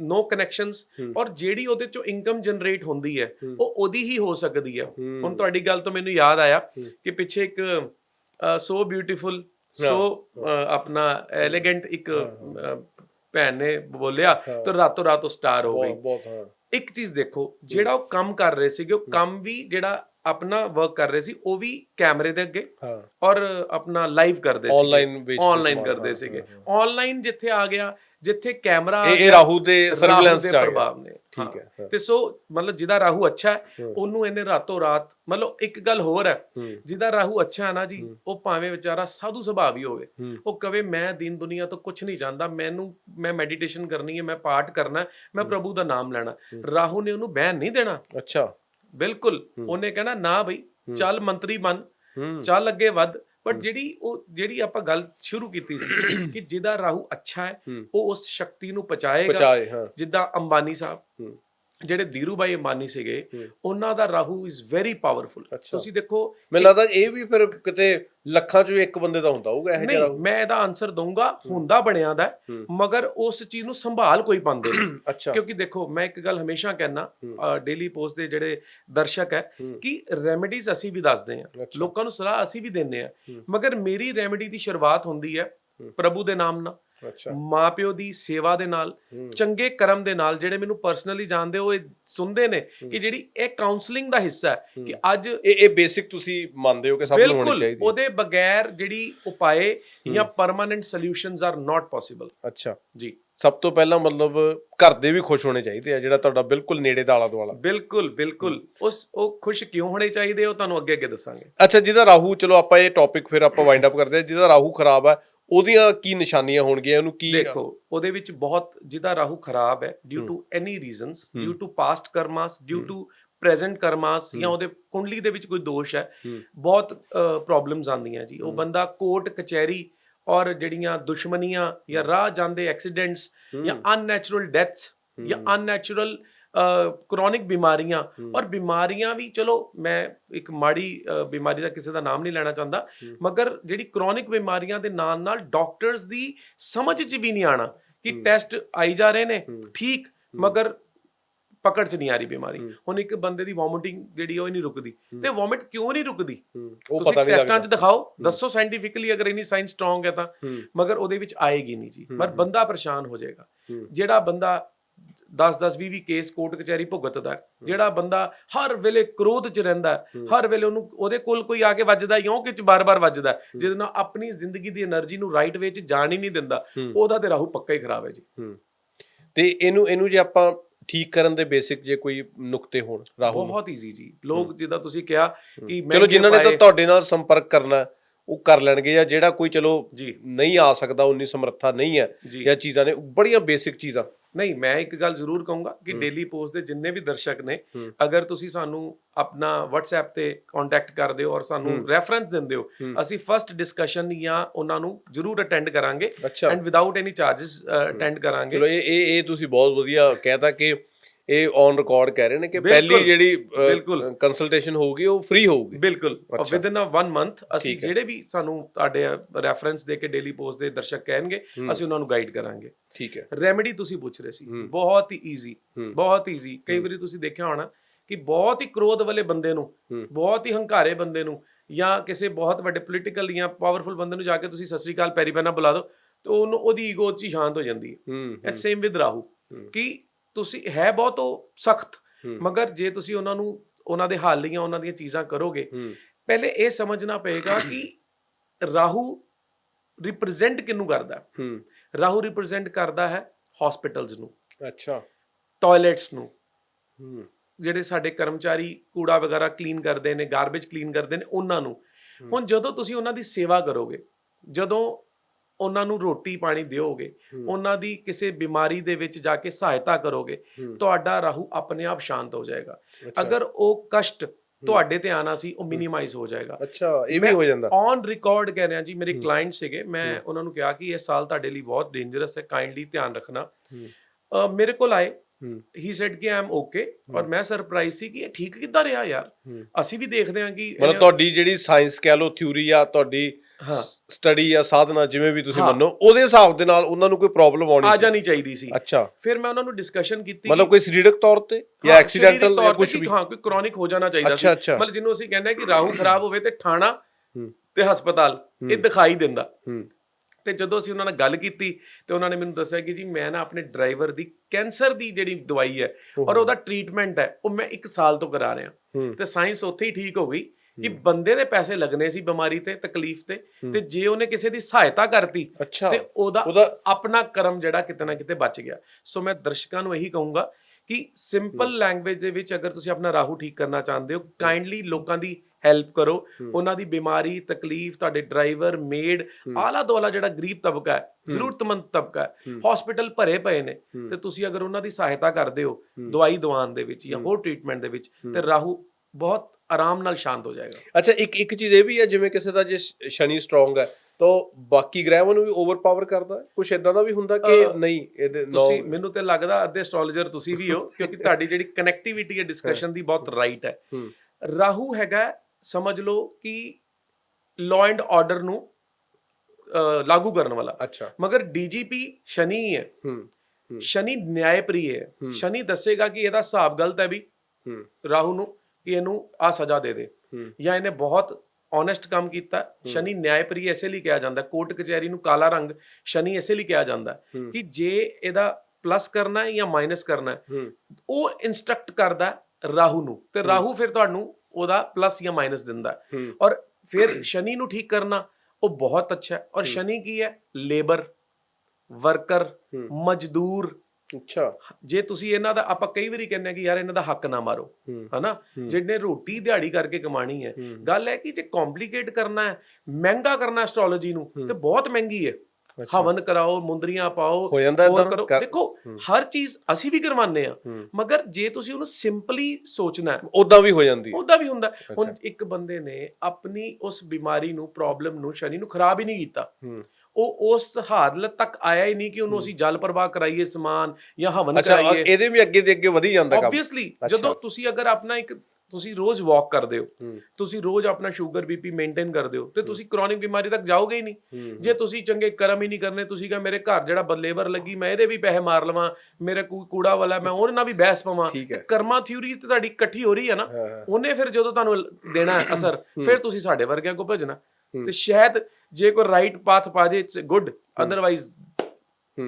no connections. ਔਰ ਜਿਹੜੀ ਉਹਦੇ ਚੋਂ ਇਨਕਮ ਜਨਰੇਟ ਹੁੰਦੀ ਹੈ। ਉਹ ਉਹਦੀ ਹੀ ਹੋ ਸਕਦੀ ਹੈ। ਹੁਣ ਤੁਹਾਡੀ ਗੱਲ ਤੋਂ ਮੈਨੂੰ ਯਾਦ ਆਇਆ। ਕਿ ਪਿੱਛੇ ਇੱਕ ਸੋ ਬਿਊਟੀਫੁਲ ਸੋ ਆਪਣਾ ਐਲੀਗੈਂਟ ਇੱਕ ਭੈਣ ਨੇ ਬੋਲਿਆ। ਤੇ ਰਾਤੋਂ ਰਾਤ ਉਹ ਸਟਾਰ ਹੋ ਗਈ ਇੱਕ ਚੀਜ਼ ਦੇਖੋ ਜਿਹੜਾ ਉਹ ਕੰਮ ਕਰ ਰਹੇ ਸੀਗੇ ਉਹ ਕੰਮ ਵੀ ਜਿਹੜਾ ਆਪਣਾ ਵਰਕ ਕਰ ਰਹੇ ਸੀ ਉਹ ਵੀ ਕੈਮਰੇ ਦੇ ਅੱਗੇ ਹਾਂ। ਔਰ ਆਪਣਾ ਲਾਈਵ ਕਰਦੇ ਵੇਚਦੇ ਆਨਲਾਈਨ ਕਰਦੇ ਸੀਗੇ। ਆਨਲਾਈਨ ਜਿੱਥੇ ਆ ਗਿਆ ਜਿੱਥੇ ਕੈਮਰਾ ਇਹ ਇਹ ਰਾਹੂ ਦੇ ਸਰਵੇਲੈਂਸ ਚ ਆ ਗਿਆ। ਨੇ। ਠੀਕ ਹਾਂ। ਤੇ ਸੋ ਮਤਲਬ ਜਿਹਦਾ ਰਾਹੂ ਅੱਛਾ ਹੈ। ਉਹਨੂੰ ਇਹਨੇ ਰਾਤੋਂ ਰਾਤ ਮਤਲਬ ਇੱਕ ਗੱਲ ਹੋਰ ਹੈ ਜਿਹਦਾ ਰਾਹੂ ਅੱਛਾ ਹੈ ਨਾ ਜੀ ਉਹ ਭਾਵੇਂ ਵਿਚਾਰਾ ਸਾਧੂ ਸੁਭਾਅ ਵੀ ਹੋਵੇ। ਉਹ ਕਵੇ ਮੈਂ ਦੀਨ ਦੁਨੀਆ ਤੋਂ ਕੁਝ ਨਹੀਂ ਜਾਣਦਾ ਮੈਨੂੰ ਮੈਂ ਮੈਡੀਟੇਸ਼ਨ ਕਰਨੀ ਹੈ ਮੈਂ ਪਾਠ ਕਰਨਾ ਹੈ, ਮੈਂ ਪ੍ਰਭੂ ਦਾ ਨਾਮ ਲੈਣਾ ਰਾਹੂ ਨੇ ਉਹਨੂੰ ਬਹਿਨ ਨਹੀਂ ਦੇਣਾ। ਅੱਛਾ। ਬਿਲਕੁਲ। ਉਹਨੇ ਕਹਿਣਾ ਨਾ ਬਈ ਚੱਲ ਮੰਤਰੀ ਬਣ ਚੱਲ ਅੱਗੇ ਵੱਧ। ਬਟ ਜਿਹੜੀ ਉਹ ਜਿਹੜੀ ਆਪਾਂ ਗੱਲ ਸ਼ੁਰੂ ਕੀਤੀ ਸੀ ਕਿ ਜਿਹਦਾ ਰਾਹੂ ਅੱਛਾ ਹੈ। ਉਹ ਉਸ ਸ਼ਕਤੀ ਨੂੰ ਪਹੁੰਚਾਏਗਾ ਜਿੱਦਾਂ ਅੰਬਾਨੀ ਸਾਹਿਬ। ਜਿਹੜੇ ਧੀਰੂਭਾਈ ਅੰਬਾਨੀ ਸੀਗੇ। ਉਹਨਾਂ ਦਾ ਰਾਹੂ ਇਜ਼ ਵੈਰੀ ਪਾਵਰਫੁਲ। ਤੁਸੀਂ ਦੇਖੋ ਮੈਨੂੰ ਲੱਗਦਾ ਇਹ ਵੀ ਫਿਰ ਕਿਤੇ ਲੱਖਾਂ ਚੋਂ ਇੱਕ ਬੰਦੇ ਦਾ ਹੁੰਦਾ ਹੋਊਗਾ ਇਹ ਨਹੀਂ ਜਿਹੜਾ ਮੈਂ ਇਹਦਾ ਆਨਸਰ ਦਊਂਗਾ ਹੁੰਦਾ ਬਣਿਆ ਦਾ। ਮਗਰ ਉਸ ਚੀਜ਼ ਨੂੰ ਸੰਭਾਲ ਕੋਈ ਪਾਉਂਦੇ ਨਹੀਂ ਅੱਛਾ ਕਿਉਂਕਿ ਦੇਖੋ ਮੈਂ ਇੱਕ ਗੱਲ ਹਮੇਸ਼ਾ ਕਹਿਣਾ ਡੇਲੀ ਪੋਸਟ ਦੇ ਜਿਹੜੇ ਦਰਸ਼ਕ ਹੈ। ਕਿ ਰੈਮੇਡੀਜ਼ ਅਸੀਂ ਵੀ ਦੱਸਦੇ ਹਾਂ। ਲੋਕਾਂ ਨੂੰ ਸਲਾਹ ਅਸੀਂ ਵੀ ਦਿੰਦੇ ਹਾਂ। ਮਗਰ ਮੇਰੀ ਰੈਮੇਡੀ ਦੀ ਸ਼ੁਰੂਆਤ ਹੁੰਦੀ ਹੈ ਪ੍ਰਭੂ ਦੇ ਨਾਮ ਨਾਲ ਮਾਪਿਓ ਦੀ ਸੇਵਾ ਦੇ ਨਾਲ। ਚੰਗੇ ਕਰਮ ਦੇ ਨਾਲ ਜਿਹੜੇ ਮੈਨੂੰ ਪਰਸਨਲੀ ਜਾਣਦੇ ਹੋ ਇਹ ਸੁਣਦੇ ਨੇ ਕਿ ਜਿਹੜੀ ਇਹ ਕਾਉਂਸਲਿੰਗ ਦਾ ਹਿੱਸਾ ਹੈ ਕਿ ਅੱਜ ਇਹ ਇਹ ਬੇਸਿਕ ਤੁਸੀਂ ਮੰਨਦੇ ਹੋ ਕਿ ਸਭ ਨੂੰ ਹੋਣੀ ਬਿਲਕੁਲ ਚਾਹੀਦੀ ਹੈ। ਉਹਦੇ ਬਗੈਰ ਜਿਹੜੀ ਉਪਾਏ ਜਾਂ permanent solutions are not possible ਅੱਛਾ। ਜੀ। ਸਭ ਤੋਂ ਪਹਿਲਾਂ ਮਤਲਬ ਘਰ ਦੇ ਵੀ ਖੁਸ਼ ਹੋਣੇ ਚਾਹੀਦੇ ਆ ਜਿਹੜਾ ਤੁਹਾਡਾ ਬਿਲਕੁਲ ਨੇੜੇ ਦਾ ਆਲਾ ਦੁਆਲਾ। ਬਿਲਕੁਲ ਬਿਲਕੁਲ। ਉਸ ਉਹ ਖੁਸ਼ ਕਿਉਂ ਹੋਣੇ ਚਾਹੀਦੇ ਉਹ ਤੁਹਾਨੂੰ ਅੱਗੇ ਅੱਗੇ ਦੱਸਾਂਗੇ। ਅੱਛਾ ਜਿਹਦਾ ਰਾਹੂ ਚਲੋ ਆਪਾਂ ਇਹ ਟੌਪਿਕ ਫਿਰ ਆਪਾਂ ਵਾਈਂਡ ਅਪ ਕਰਦੇ ਹਾਂ ਜਿਹਦਾ ਰਾਹੂ ਖਰਾਬ ਹੈ ਉਹਦੀਆਂ ਕੀ ਨਿਸ਼ਾਨੀਆਂ ਹੋਣਗੀਆਂ ਉਹਨੂੰ ਕੀ ਦੇਖੋ ਉਹਦੇ ਵਿੱਚ ਬਹੁਤ ਜਿਹਦਾ ਰਾਹੂ ਖਰਾਬ ਹੈ due to any reasons due to past karmas due to present karmas ਜਾਂ ਉਹਦੇ ਕੁੰਡਲੀ ਦੇ ਵਿੱਚ ਕੋਈ ਦੋਸ਼ ਹੈ। ਬਹੁਤ ਪ੍ਰੋਬਲਮਸ ਆਉਂਦੀਆਂ ਜੀ। ਉਹ ਬੰਦਾ ਕੋਰਟ ਕਚਹਿਰੀ ਔਰ ਜਿਹੜੀਆਂ ਦੁਸ਼ਮਣੀਆਂ ਜਾਂ ਰਾਹ ਜਾਂਦੇ ਐਕਸੀਡੈਂਟਸ ਜਾਂ ਅਨਨੈਚੁਰਲ ਡੈਥਸ ਜਾਂ ਅਨਨੈਚੁਰਲ ਕ੍ਰੋਨਿਕ ਬਿਮਾਰੀਆਂ। ਔਰ ਬਿਮਾਰੀਆਂ ਵੀ ਚਲੋ ਮੈਂ ਇੱਕ ਮਾੜੀ ਬਿਮਾਰੀ ਦਾ ਕਿਸੇ ਦਾ ਨਾਮ ਨਹੀਂ ਲੈਣਾ ਚਾਹੁੰਦਾ ਮਗਰ ਜਿਹੜੀ ਕ੍ਰੋਨਿਕ ਬਿਮਾਰੀਆਂ ਦੇ ਨਾਲ ਨਾਲ ਡਾਕਟਰਸ ਦੀ ਸਮਝ 'ਚ ਵੀ ਨਹੀਂ ਆਣਾ ਕਿ ਟੈਸਟ ਆਈ ਜਾ ਰਹੇ ਨੇ ਠੀਕ ਮਗਰ ਪਕੜ 'ਚ ਨਹੀਂ ਆ ਰਹੀ ਬਿਮਾਰੀ। ਹੁਣ ਇੱਕ ਬੰਦੇ ਦੀ ਵੋਮਿਟਿੰਗ ਜਿਹੜੀ ਉਹ ਨਹੀਂ ਰੁਕਦੀ। ਤੇ ਵੋਮਿਟ ਕਿਉਂ ਨਹੀਂ ਰੁਕਦੀ? ਉਹ ਪਤਾ ਨਹੀਂ ਟੈਸਟਾਂ 'ਚ ਦਿਖਾਓ ਦੱਸੋ ਸਾਇੰਟੀਫਿਕਲੀ ਅਗਰ ਇਨੀ ਸਾਇੰਸ ਸਟਰੋਂਗ ਹੈ ਤਾਂ। ਮਗਰ ਉਹਦੇ ਵਿੱਚ ਆਏਗੀ ਨਹੀਂ ਜੀ। ਪਰ ਬੰਦਾ ਪਰੇਸ਼ਾਨ ਹੋ ਜਾਏਗਾ। ਜਿਹੜਾ ਬੰਦਾ 10-10 20-20 ਕੇਸ ਕੋਰਟ ਕਚਹਿਰੀ ਭੁਗਤਦਾ ਜਿਹੜਾ ਬੰਦਾ ਹਰ ਵੇਲੇ ਕ੍ਰੋਧ 'ਚ ਰਹਿੰਦਾ ਹਰ ਵੇਲੇ ਉਹਨੂੰ ਉਹਦੇ ਕੋਲ ਕੋਈ ਆ ਕੇ ਵੱਜਦਾ ਯੋਂ ਕਿ ਚ ਬਾਰ-ਬਾਰ ਵੱਜਦਾ ਜਿਹਦੇ ਨਾਲ ਆਪਣੀ ਜ਼ਿੰਦਗੀ ਦੀ એનર્ਜੀ ਨੂੰ ਰਾਈਟ ਵੇ 'ਚ ਜਾਣ ਹੀ ਨਹੀਂ ਦਿੰਦਾ ਉਹਦਾ ਤੇ ਰਾਹੂ ਪੱਕਾ ਹੀ ਖਰਾਬ ਹੈ ਜੀ। ਤੇ ਇਹਨੂੰ ਇਹਨੂੰ ਜੇ ਆਪਾਂ ਠੀਕ ਕਰਨ ਦੇ ਬੇਸਿਕ ਜੇ ਕੋਈ ਨੁਕਤੇ ਹੋਣ ਰਾਹੂ ਬਹੁਤ ਈਜ਼ੀ ਜੀ। ਲੋਕ ਜਿੱਦਾਂ ਤੁਸੀਂ ਕਿਹਾ ਕਿ ਮੈਂ ਚਲੋ ਜਿਨ੍ਹਾਂ ਨੇ ਤਾਂ ਤੁਹਾਡੇ ਨਾਲ ਸੰਪਰਕ ਕਰਨਾ ਉਹ ਕਰ ਲੈਣਗੇ ਜਾਂ ਜਿਹੜਾ ਕੋਈ ਚਲੋ ਜੀ। ਨਹੀਂ ਆ ਸਕਦਾ ਉਨੀ ਸਮਰੱਥਾ ਨਹੀਂ ਹੈ ਜੀ। ਚੀਜ਼ਾਂ ਨੇ ਬੜੀਆਂ ਬੇਸਿਕ ਚੀਜ਼ਾਂ। ਨਹੀਂ ਮੈਂ ਇੱਕ ਗੱਲ ਜ਼ਰੂਰ ਕਹੂੰਗਾ ਕਿ ਡੇਲੀ ਪੋਸਟ ਦੇ ਜਿੰਨੇ ਵੀ ਦਰਸ਼ਕ ਨੇ ਅਗਰ ਤੁਸੀਂ ਸਾਨੂੰ ਆਪਣਾ WhatsApp ਤੇ ਕੰਟੈਕਟ ਕਰਦੇ ਹੋ ਔਰ ਸਾਨੂੰ ਰੈਫਰੈਂਸ ਦਿੰਦੇ ਹੋ ਅਸੀਂ ਫਰਸਟ ਡਿਸਕਸ਼ਨ ਜਾਂ ਉਹਨਾਂ ਨੂੰ ਜ਼ਰੂਰ ਅਟੈਂਡ ਕਰਾਂਗੇ and without any charges attend ਕਰਾਂਗੇ। ਚਲੋ ਇਹ ਇਹ ਤੁਸੀਂ ਬਹੁਤ ਵਧੀਆ ਕਹਿਤਾ ਕਿ ਇਹ ਔਨ ਰਿਕਾਰਡ ਕਹਿ ਰਹੇ ਨੇ ਕਿ ਪਹਿਲੀ ਜਿਹੜੀ। ਕੰਸਲਟੇਸ਼ਨ ਹੋਊਗੀ ਉਹ ਫ੍ਰੀ ਹੋਊਗੀ। ਬਿਲਕੁਲ ਵਿਦ ਇਨ ਅ 1 ਮੰਥ ਅਸੀਂ। ਜਿਹੜੇ ਵੀ ਸਾਨੂੰ ਤੁਹਾਡੇ ਰੈਫਰੈਂਸ ਦੇ ਕੇ ਡੇਲੀ ਪੋਸਟ ਦੇ ਦਰਸ਼ਕ ਕਹਿਣਗੇ ਅਸੀਂ ਉਹਨਾਂ ਨੂੰ ਗਾਈਡ ਕਰਾਂਗੇ। ਠੀਕ ਹੈ। ਰੈਮੇਡੀ ਤੁਸੀਂ ਪੁੱਛ ਰਹੇ ਸੀ। ਬਹੁਤ ਹੀ ਈਜ਼ੀ ਬਹੁਤ ਈਜ਼ੀ ਕਈ ਵਾਰੀ ਤੁਸੀਂ ਦੇਖਿਆ ਹੋਣਾ ਕਿ ਬਹੁਤ ਹੀ ਕ੍ਰੋਧ ਵਾਲੇ ਬੰਦੇ ਨੂੰ ਬਹੁਤ ਹੀ ਹੰਕਾਰੇ ਬੰਦੇ ਨੂੰ ਜਾਂ ਕਿਸੇ ਬਹੁਤ ਵੱਡੇ ਪੋਲੀਟੀਕਲ ਜਾਂ ਪਾਵਰਫੁਲ ਬੰਦੇ ਨੂੰ ਜਾ ਕੇ ਤੁਸੀਂ ਸਤਿ ਸ੍ਰੀ ਅਕਾਲ ਪੈਰੀ ਪੈਣਾ ਬੁਲਾ ਦਿਓ ਤੇ ਉਹਨੂੰ ਉਹਦੀ ਈਗੋ ਉੱਚੀ ਸ਼ਾਂਤ ਹੋ ਜਾਂਦੀ ਹੈ। ਹੂੰ ਐਟ ਸੇਮ ਵਿਦ ਰਾਹੂ ਕਿ ਤੁਸੀਂ ਹੈ ਬਹੁਤ ਉਹ ਸਖਤ ਮਗਰ ਜੇ ਤੁਸੀਂ ਉਹਨਾਂ ਨੂੰ ਉਹਨਾਂ ਦੇ ਹੱਲ ਜਾਂ ਉਹਨਾਂ ਦੀਆਂ ਚੀਜ਼ਾਂ ਕਰੋਗੇ ਪਹਿਲੇ ਇਹ ਸਮਝਣਾ ਪਏਗਾ ਕਿ ਰਾਹੂ ਰਿਪਰੈਜ਼ੈਂਟ ਕਿਹਨੂੰ ਕਰਦਾ ਰਾਹੂ ਰਿਪਰੈਜ਼ੈਂਟ ਕਰਦਾ ਹੈ ਹਸਪੀਟਲਸ ਨੂੰ ਅੱਛਾ। ਟਾਇਲਟਸ ਨੂੰ। ਜਿਹੜੇ ਸਾਡੇ ਕਰਮਚਾਰੀ ਕੂੜਾ ਵਗੈਰਾ ਕਲੀਨ ਕਰਦੇ ਨੇ ਗਾਰਬੇਜ ਕਲੀਨ ਕਰਦੇ ਨੇ ਉਹਨਾਂ ਨੂੰ। ਹੁਣ ਜਦੋਂ ਤੁਸੀਂ ਉਹਨਾਂ ਦੀ ਸੇਵਾ ਕਰੋਗੇ ਜਦੋਂ ਉਹਨਾਂ ਨੂੰ ਰੋਟੀ ਪਾਣੀ ਦਿਓਗੇ ਉਹਨਾਂ ਦੀ ਕਿਸੇ ਬਿਮਾਰੀ ਦੇ ਵਿੱਚ ਜਾ ਕੇ ਸਹਾਇਤਾ ਕਰੋਗੇ ਤੁਹਾਡਾ ਰਾਹੂ ਆਪਣੇ ਆਪ ਸ਼ਾਂਤ ਹੋ ਜਾਏਗਾ। ਅਗਰ ਉਹ ਕਸ਼ਟ ਤੁਹਾਡੇ ਤੇ ਆਣਾ ਸੀ ਉਹ ਮਿਨੀਮਾਈਜ਼ ਹੋ ਜਾਏਗਾ। ਅੱਛਾ ਇਹ ਵੀ ਹੋ ਜਾਂਦਾ। ਔਨ ਰਿਕਾਰਡ ਕਹਿ ਰਿਹਾ ਜੀ ਮੇਰੇ ਕਲਾਇੰਟ ਸੀਗੇ ਮੈਂ ਉਹਨਾਂ ਨੂੰ ਕਿਹਾ ਕਿ ਇਹ ਸਾਲ ਤੁਹਾਡੇ ਲਈ ਬਹੁਤ ਡੇਂਜਰਸ ਹੈ ਕਾਈਂਡਲੀ ਧਿਆਨ ਰੱਖਣਾ। ਮੇਰੇ ਕੋਲ ਆਏ ਹੂੰ। ਸੈਡ ਕਿ ਆਮ ਓਕੇ ਔਰ ਮੈਂ ਸਰਪ੍ਰਾਈਜ਼ ਸੀ ਕਿ ਇਹ ਠੀਕ ਕਿੱਦਾਂ ਰਿਹਾ ਯਾਰ। ਅਸੀਂ ਵੀ ਦੇਖਦੇ ਹਾਂ ਕਿ ਮਤਲਬ ਤੁਹਾਡੀ ਜਿਹੜੀ ਸਾਇੰਸ ਕਹਿ ਲਓ ਥਿਊਰੀ ਆ ਤੁਹਾਡੀ ਹਾਂ। ਸਟੱਡੀ ਆ ਸਾਧਨਾ ਜਿਵੇਂ ਵੀ ਤੁਸੀਂ ਹਾਂ। ਮੰਨੋ ਉਹਦੇ ਹਿਸਾਬ ਦੇ ਨਾਲ ਉਹਨਾਂ ਨੂੰ ਕੋਈ ਪ੍ਰੋਬਲਮ ਆਉਣੀ ਆ ਸੀ। ਜਾਣੀ ਚਾਹੀਦੀ ਸੀ। ਅੱਛਾ। ਫਿਰ ਮੈਂ ਉਹਨਾਂ ਨੂੰ ਡਿਸਕਸ਼ਨ ਕੀਤੀ। ਮਤਲਬ ਕੋਈ ਸਰੀਰਕ ਤੌਰ ਤੇ ਜਾਂ ਹਾਂ, ਐਕਸੀਡੈਂਟਲ ਜਾਂ ਤੇ ਕੁਝ ਕਿ ਵੀ? ਹਾਂ ਕੋਈ ਕ੍ਰੋਨਿਕ ਹੋ ਜਾਣਾ ਚਾਹੀਦਾ ਅੱਛਾ, ਅੱਛਾ। ਮਤਲਬ ਜਿਹਨੂੰ ਅਸੀਂ ਕਹਿੰਦੇ ਆ ਕਿ ਰਾਹੂ ਖਰਾਬ ਹੋਵੇ ਤੇ ਠਾਣਾ ਹੂੰ। ਤੇ ਹਸਪਤਾਲ ਇਹ ਦਿਖਾਈ ਦਿੰਦਾ। ਹੂੰ। ਤੇ ਜਦੋਂ ਅਸੀਂ ਉਹਨਾਂ ਨਾਲ ਗੱਲ ਕੀਤੀ ਤੇ ਉਹਨਾਂ ਨੇ ਮੈਨੂੰ ਦੱਸਿਆ ਕਿ ਜੀ ਮੈਂ ਨਾ ਆਪਣੇ ਡਰਾਈਵਰ ਦੀ ਕੈਂਸਰ ਦੀ ਜਿਹੜੀ ਦਵਾਈ ਹੈ ਔਰ ਉਹਦਾ ਟ੍ਰੀਟਮੈਂਟ ਹੈ ਉਹ ਮੈਂ 1 ਸਾਲ ਤੋਂ ਕਰਾ ਰਿਹਾ। ਹੂੰ। ਤੇ ਸਾਇੰਸ ਉੱਥੇ ਹੀ ਠੀਕ ਹੋ ਗਈ। ਕਿ ਬੰਦੇ ਦੇ ਪੈਸੇ ਲੱਗਣੇ ਸੀ ਬਿਮਾਰੀ ਤੇ ਤਕਲੀਫ ਤੇ ਤੇ ਜੇ ਉਹਨੇ ਕਿਸੇ ਦੀ ਸਹਾਇਤਾ ਕਰਤੀ ਤੇ ਉਹਦਾ ਆਪਣਾ ਕਰਮ ਜਿਹੜਾ ਕਿਤੇ ਨਾ ਕਿਤੇ ਬਚ ਗਿਆ। ਸੋ ਮੈਂ ਦਰਸ਼ਕਾਂ ਨੂੰ ਇਹੀ ਕਹੂੰਗਾ ਕਿ ਸਿੰਪਲ ਲੈਂਗੁਏਜ ਦੇ ਵਿੱਚ ਅਗਰ ਤੁਸੀਂ ਆਪਣਾ ਰਾਹੂ ਠੀਕ ਕਰਨਾ ਚਾਹੁੰਦੇ ਹੋ ਕਾਈਂਡਲੀ ਲੋਕਾਂ ਦੀ ਹੈਲਪ ਕਰੋ। ਉਹਨਾਂ ਦੀ ਬਿਮਾਰੀ ਤਕਲੀਫ ਤੁਹਾਡੇ ਡਰਾਈਵਰ ਮੇਡ ਆਲਾ ਦੁਆਲਾ ਜਿਹੜਾ ਗਰੀਬ ਤਬਕਾ ਹੈ ਜ਼ਰੂਰਤਮੰਦ ਤਬਕਾ ਹੈ ਹਸਪੀਟਲ ਭਰੇ ਪਏ ਨੇ ਤੇ ਤੁਸੀਂ ਅਗਰ ਉਹਨਾਂ ਦੀ ਸਹਾਇਤਾ ਕਰਦੇ ਹੋ ਦਵਾਈ ਦਵਾਨ ਦੇ ਵਿੱਚ ਜਾਂ ਹੋਰ ਟ੍ਰੀਟਮੈਂਟ ਦੇ ਵਿੱਚ ਤੇ ਰਾਹੂ ਬਹੁਤ ਆਰਾਮ ਨਾਲ ਸ਼ਾਂਤ ਹੋ ਜਾਏਗਾ। ਅੱਛਾ ਇੱਕ ਇੱਕ ਚੀਜ਼ ਇਹ ਵੀ ਹੈ ਜਿਵੇਂ ਕਿਸੇ ਦਾ ਜੇ ਸ਼ਨੀ ਸਟਰੋਂਗ ਹੈ ਤਾਂ ਬਾਕੀ ਗ੍ਰਹਿਵਾਂ ਨੂੰ ਵੀ ਓਵਰਪਾਵਰ ਕਰਦਾ ਕੁਝ ਇਦਾਂ ਦਾ ਵੀ ਹੁੰਦਾ ਕਿ ਨਹੀਂ ਇਹਦੇ ਤੁਸੀਂ ਮੈਨੂੰ ਤੇ ਲੱਗਦਾ ਅੱਧੇ ਐਸਟ੍ਰੋਲੋਜਰ ਤੁਸੀਂ ਵੀ ਹੋ ਕਿਉਂਕਿ ਤੁਹਾਡੀ ਜਿਹੜੀ ਕਨੈਕਟੀਵਿਟੀ ਹੈ ਡਿਸਕਸ਼ਨ ਦੀ ਬਹੁਤ ਰਾਈਟ ਹੈ। ਰਾਹੂ ਹੈਗਾ ਸਮਝ ਲਓ ਕਿ ਲਾਅ ਐਂਡ ਆਰਡਰ ਨੂੰ ਲਾਗੂ ਕਰਨ ਵਾਲਾ। ਅੱਛਾ। ਮਗਰ ਡੀਜੀਪੀ ਸ਼ਨੀ ਹੀ। ਸ਼ਨੀ ਨਿਆਇਪ੍ਰਿਯ ਹੈ। ਸ਼ਨੀ ਦੱਸੇਗਾ ਕਿ ਇਹਦਾ ਹਿਸਾਬ ਗਲਤ ਹੈ ਵੀ। ਹੂੰ। ਰਾਹੂ ਨੂੰ ਕਿ ਇਹਨੂੰ ਆ ਸਜ਼ਾ ਦੇ ਦੇ। ਜਾਂ ਇਹਨੇ ਬਹੁਤ ਓਨੈਸਟ ਕੰਮ ਕੀਤਾ। ਸ਼ਨੀ ਨਿਆਇਪ੍ਰਿਯ ਐਸੇ ਲਈ ਕਿਹਾ ਜਾਂਦਾ। ਕੋਰਟ ਕਚਹਿਰੀ ਨੂੰ ਕਾਲਾ ਰੰਗ ਸ਼ਨੀ ਐਸੇ ਲਈ ਕਿਹਾ ਜਾਂਦਾ। ਕਿ ਜੇ ਇਹਦਾ ਪਲੱਸ ਕਰਨਾ ਹੈ ਜਾਂ ਮਾਈਨਸ ਕਰਨਾ ਹੈ। ਉਹ ਇਨਸਟਰਕਟ ਕਰਦਾ ਰਾਹੂ ਨੂੰ। ਤੇ ਰਾਹੂ ਫਿਰ ਤੁਹਾਨੂੰ ਉਹਦਾ ਪਲੱਸ ਜਾਂ ਮਾਈਨਸ ਦਿੰਦਾ। ਔਰ ਫਿਰ ਸ਼ਨੀ ਨੂੰ ਠੀਕ ਕਰਨਾ ਉਹ ਬਹੁਤ ਅੱਛਾ। ਹੈ। ਔਰ ਸ਼ਨੀ ਕੀ ਹੈ? ਲੇਬਰ ਵਰਕਰ ਮਜ਼ਦੂਰ ਅੱਛਾ। ਜੇ ਤੁਸੀਂ ਇਹਨਾਂ ਦਾ ਆਪਾਂ ਕਈ ਵਾਰੀ ਕਹਿੰਦੇ ਆ ਕਿ ਯਾਰ ਇਹਨਾਂ ਦਾ ਹੱਕ ਨਾ ਮਾਰੋ ਹਨਾ? ਜਿਹਨੇ ਰੋਟੀ ਦਿਹਾੜੀ ਕਰਕੇ ਕਮਾਣੀ ਹੈ। ਗੱਲ ਹੈ ਕਿ ਜੇ ਕੰਪਲਿਕੇਟ ਕਰਨਾ ਹੈ ਮਹਿੰਗਾ ਕਰਨਾ ਐਸਟ੍ਰੋਲੋਜੀ ਨੂੰ ਤੇ ਬਹੁਤ ਮਹਿੰਗੀ ਹੈ। ਹਵਨ ਕਰਾਓ ਮੁੰਦਰੀਆਂ ਪਾਓ ਹੋ ਜਾਂਦਾ ਕਰ- ਦੇਖੋ ਹਰ ਚੀਜ਼ ਅਸੀਂ ਵੀ ਕਰਵਾਉਂਦੇ ਆ। ਮਗਰ ਜੇ ਤੁਸੀਂ ਉਹਨੂੰ ਸਿੰਪਲੀ ਸੋਚਣਾ ਹੈ ਉਦਾਂ ਵੀ ਹੋ ਜਾਂਦੀ ਹੈ। ਉਹਦਾ ਵੀ ਹੁੰਦਾ। ਹੁਣ ਇੱਕ ਬੰਦੇ ਨੇ ਆਪਣੀ ਉਸ ਬਿਮਾਰੀ ਨੂੰ ਪ੍ਰੋਬਲਮ ਨੂੰ ਸ਼ਨੀ ਨੂੰ ਖਰਾਬ ਹੀ ਨਹੀਂ ਕੀਤਾ। ਉਹ ਉਸ ਹਾਦਤ ਤੱਕ ਆਇਆ ਹੀ ਨਹੀਂ ਕਿ ਉਹਨੂੰ ਅਸੀਂ ਜਲ ਪ੍ਰਵਾਹ ਕਰਾਈਏ ਸਮਾਨ ਜਾਂ ਹਵਨ ਅੱਛਾ ਕਰਾਈਏ। ਇਹਦੇ ਵੀ ਅੱਗੇ ਦੇ ਅੱਗੇ ਵਧੀ ਜਾਂਦਾ ਕੰਮ। ਆਬਵੀਅਸਲੀ ਜਦੋਂ ਤੁਸੀਂ ਅਗਰ ਆਪਣਾ ਇੱਕ ਤੁਸੀਂ ਰੋਜ਼ ਵਾਕ ਕਰਦੇ ਹੋ। ਤੁਸੀਂ ਰੋਜ਼ ਆਪਣਾ ਸ਼ੂਗਰ ਬੀਪੀ ਮੇਨਟੇਨ ਕਰਦੇ ਹੋ ਤੇ ਤੁਸੀਂ ਕ੍ਰੋਨਿਕ ਬਿਮਾਰੀ ਤੱਕ ਜਾਓਗੇ ਹੀ ਨਹੀਂ। ਜੇ ਤੁਸੀਂ ਚੰਗੇ ਕਰਮ ਹੀ ਨਹੀਂ ਕਰਨੇ ਤੁਸੀਂ ਕਹ ਮੇਰੇ ਘਰ ਜਿਹੜਾ ਲੇਬਰ ਲੱਗੀ ਮੈਂ ਇਹਦੇ ਵੀ ਪੈਸੇ ਮਾਰ ਲਵਾਂ ਮੇਰੇ ਕੋਈ ਕੂੜਾ ਵਾਲਾ ਮੈਂ ਉਹਦੇ ਨਾਲ ਵੀ ਬਹਿਸ ਪਵਾਂ। ਕਰਮਾ ਥਿਊਰੀ ਤੇ ਤੁਹਾਡੀ ਇਕੱਠੀ ਹੋ ਰਹੀ ਹੈ ਨਾ। ਉਹਨੇ ਫਿਰ ਜਦੋਂ ਤੁਹਾਨੂੰ ਦੇਣਾ ਅਸਰ ਫਿਰ ਤੁਸੀਂ ਸਾਡੇ ਵਰਗਿਆਂ ਕੋ ਭਜਣਾ। ਤੇ ਸ਼ਾਇਦ ਜੇ ਕੋਈ ਰਾਈਟ ਪਾਥ ਪਾ ਜੇ ਇਟਸ ਗੁੱਡ ਅਦਰਵਾਈਜ਼।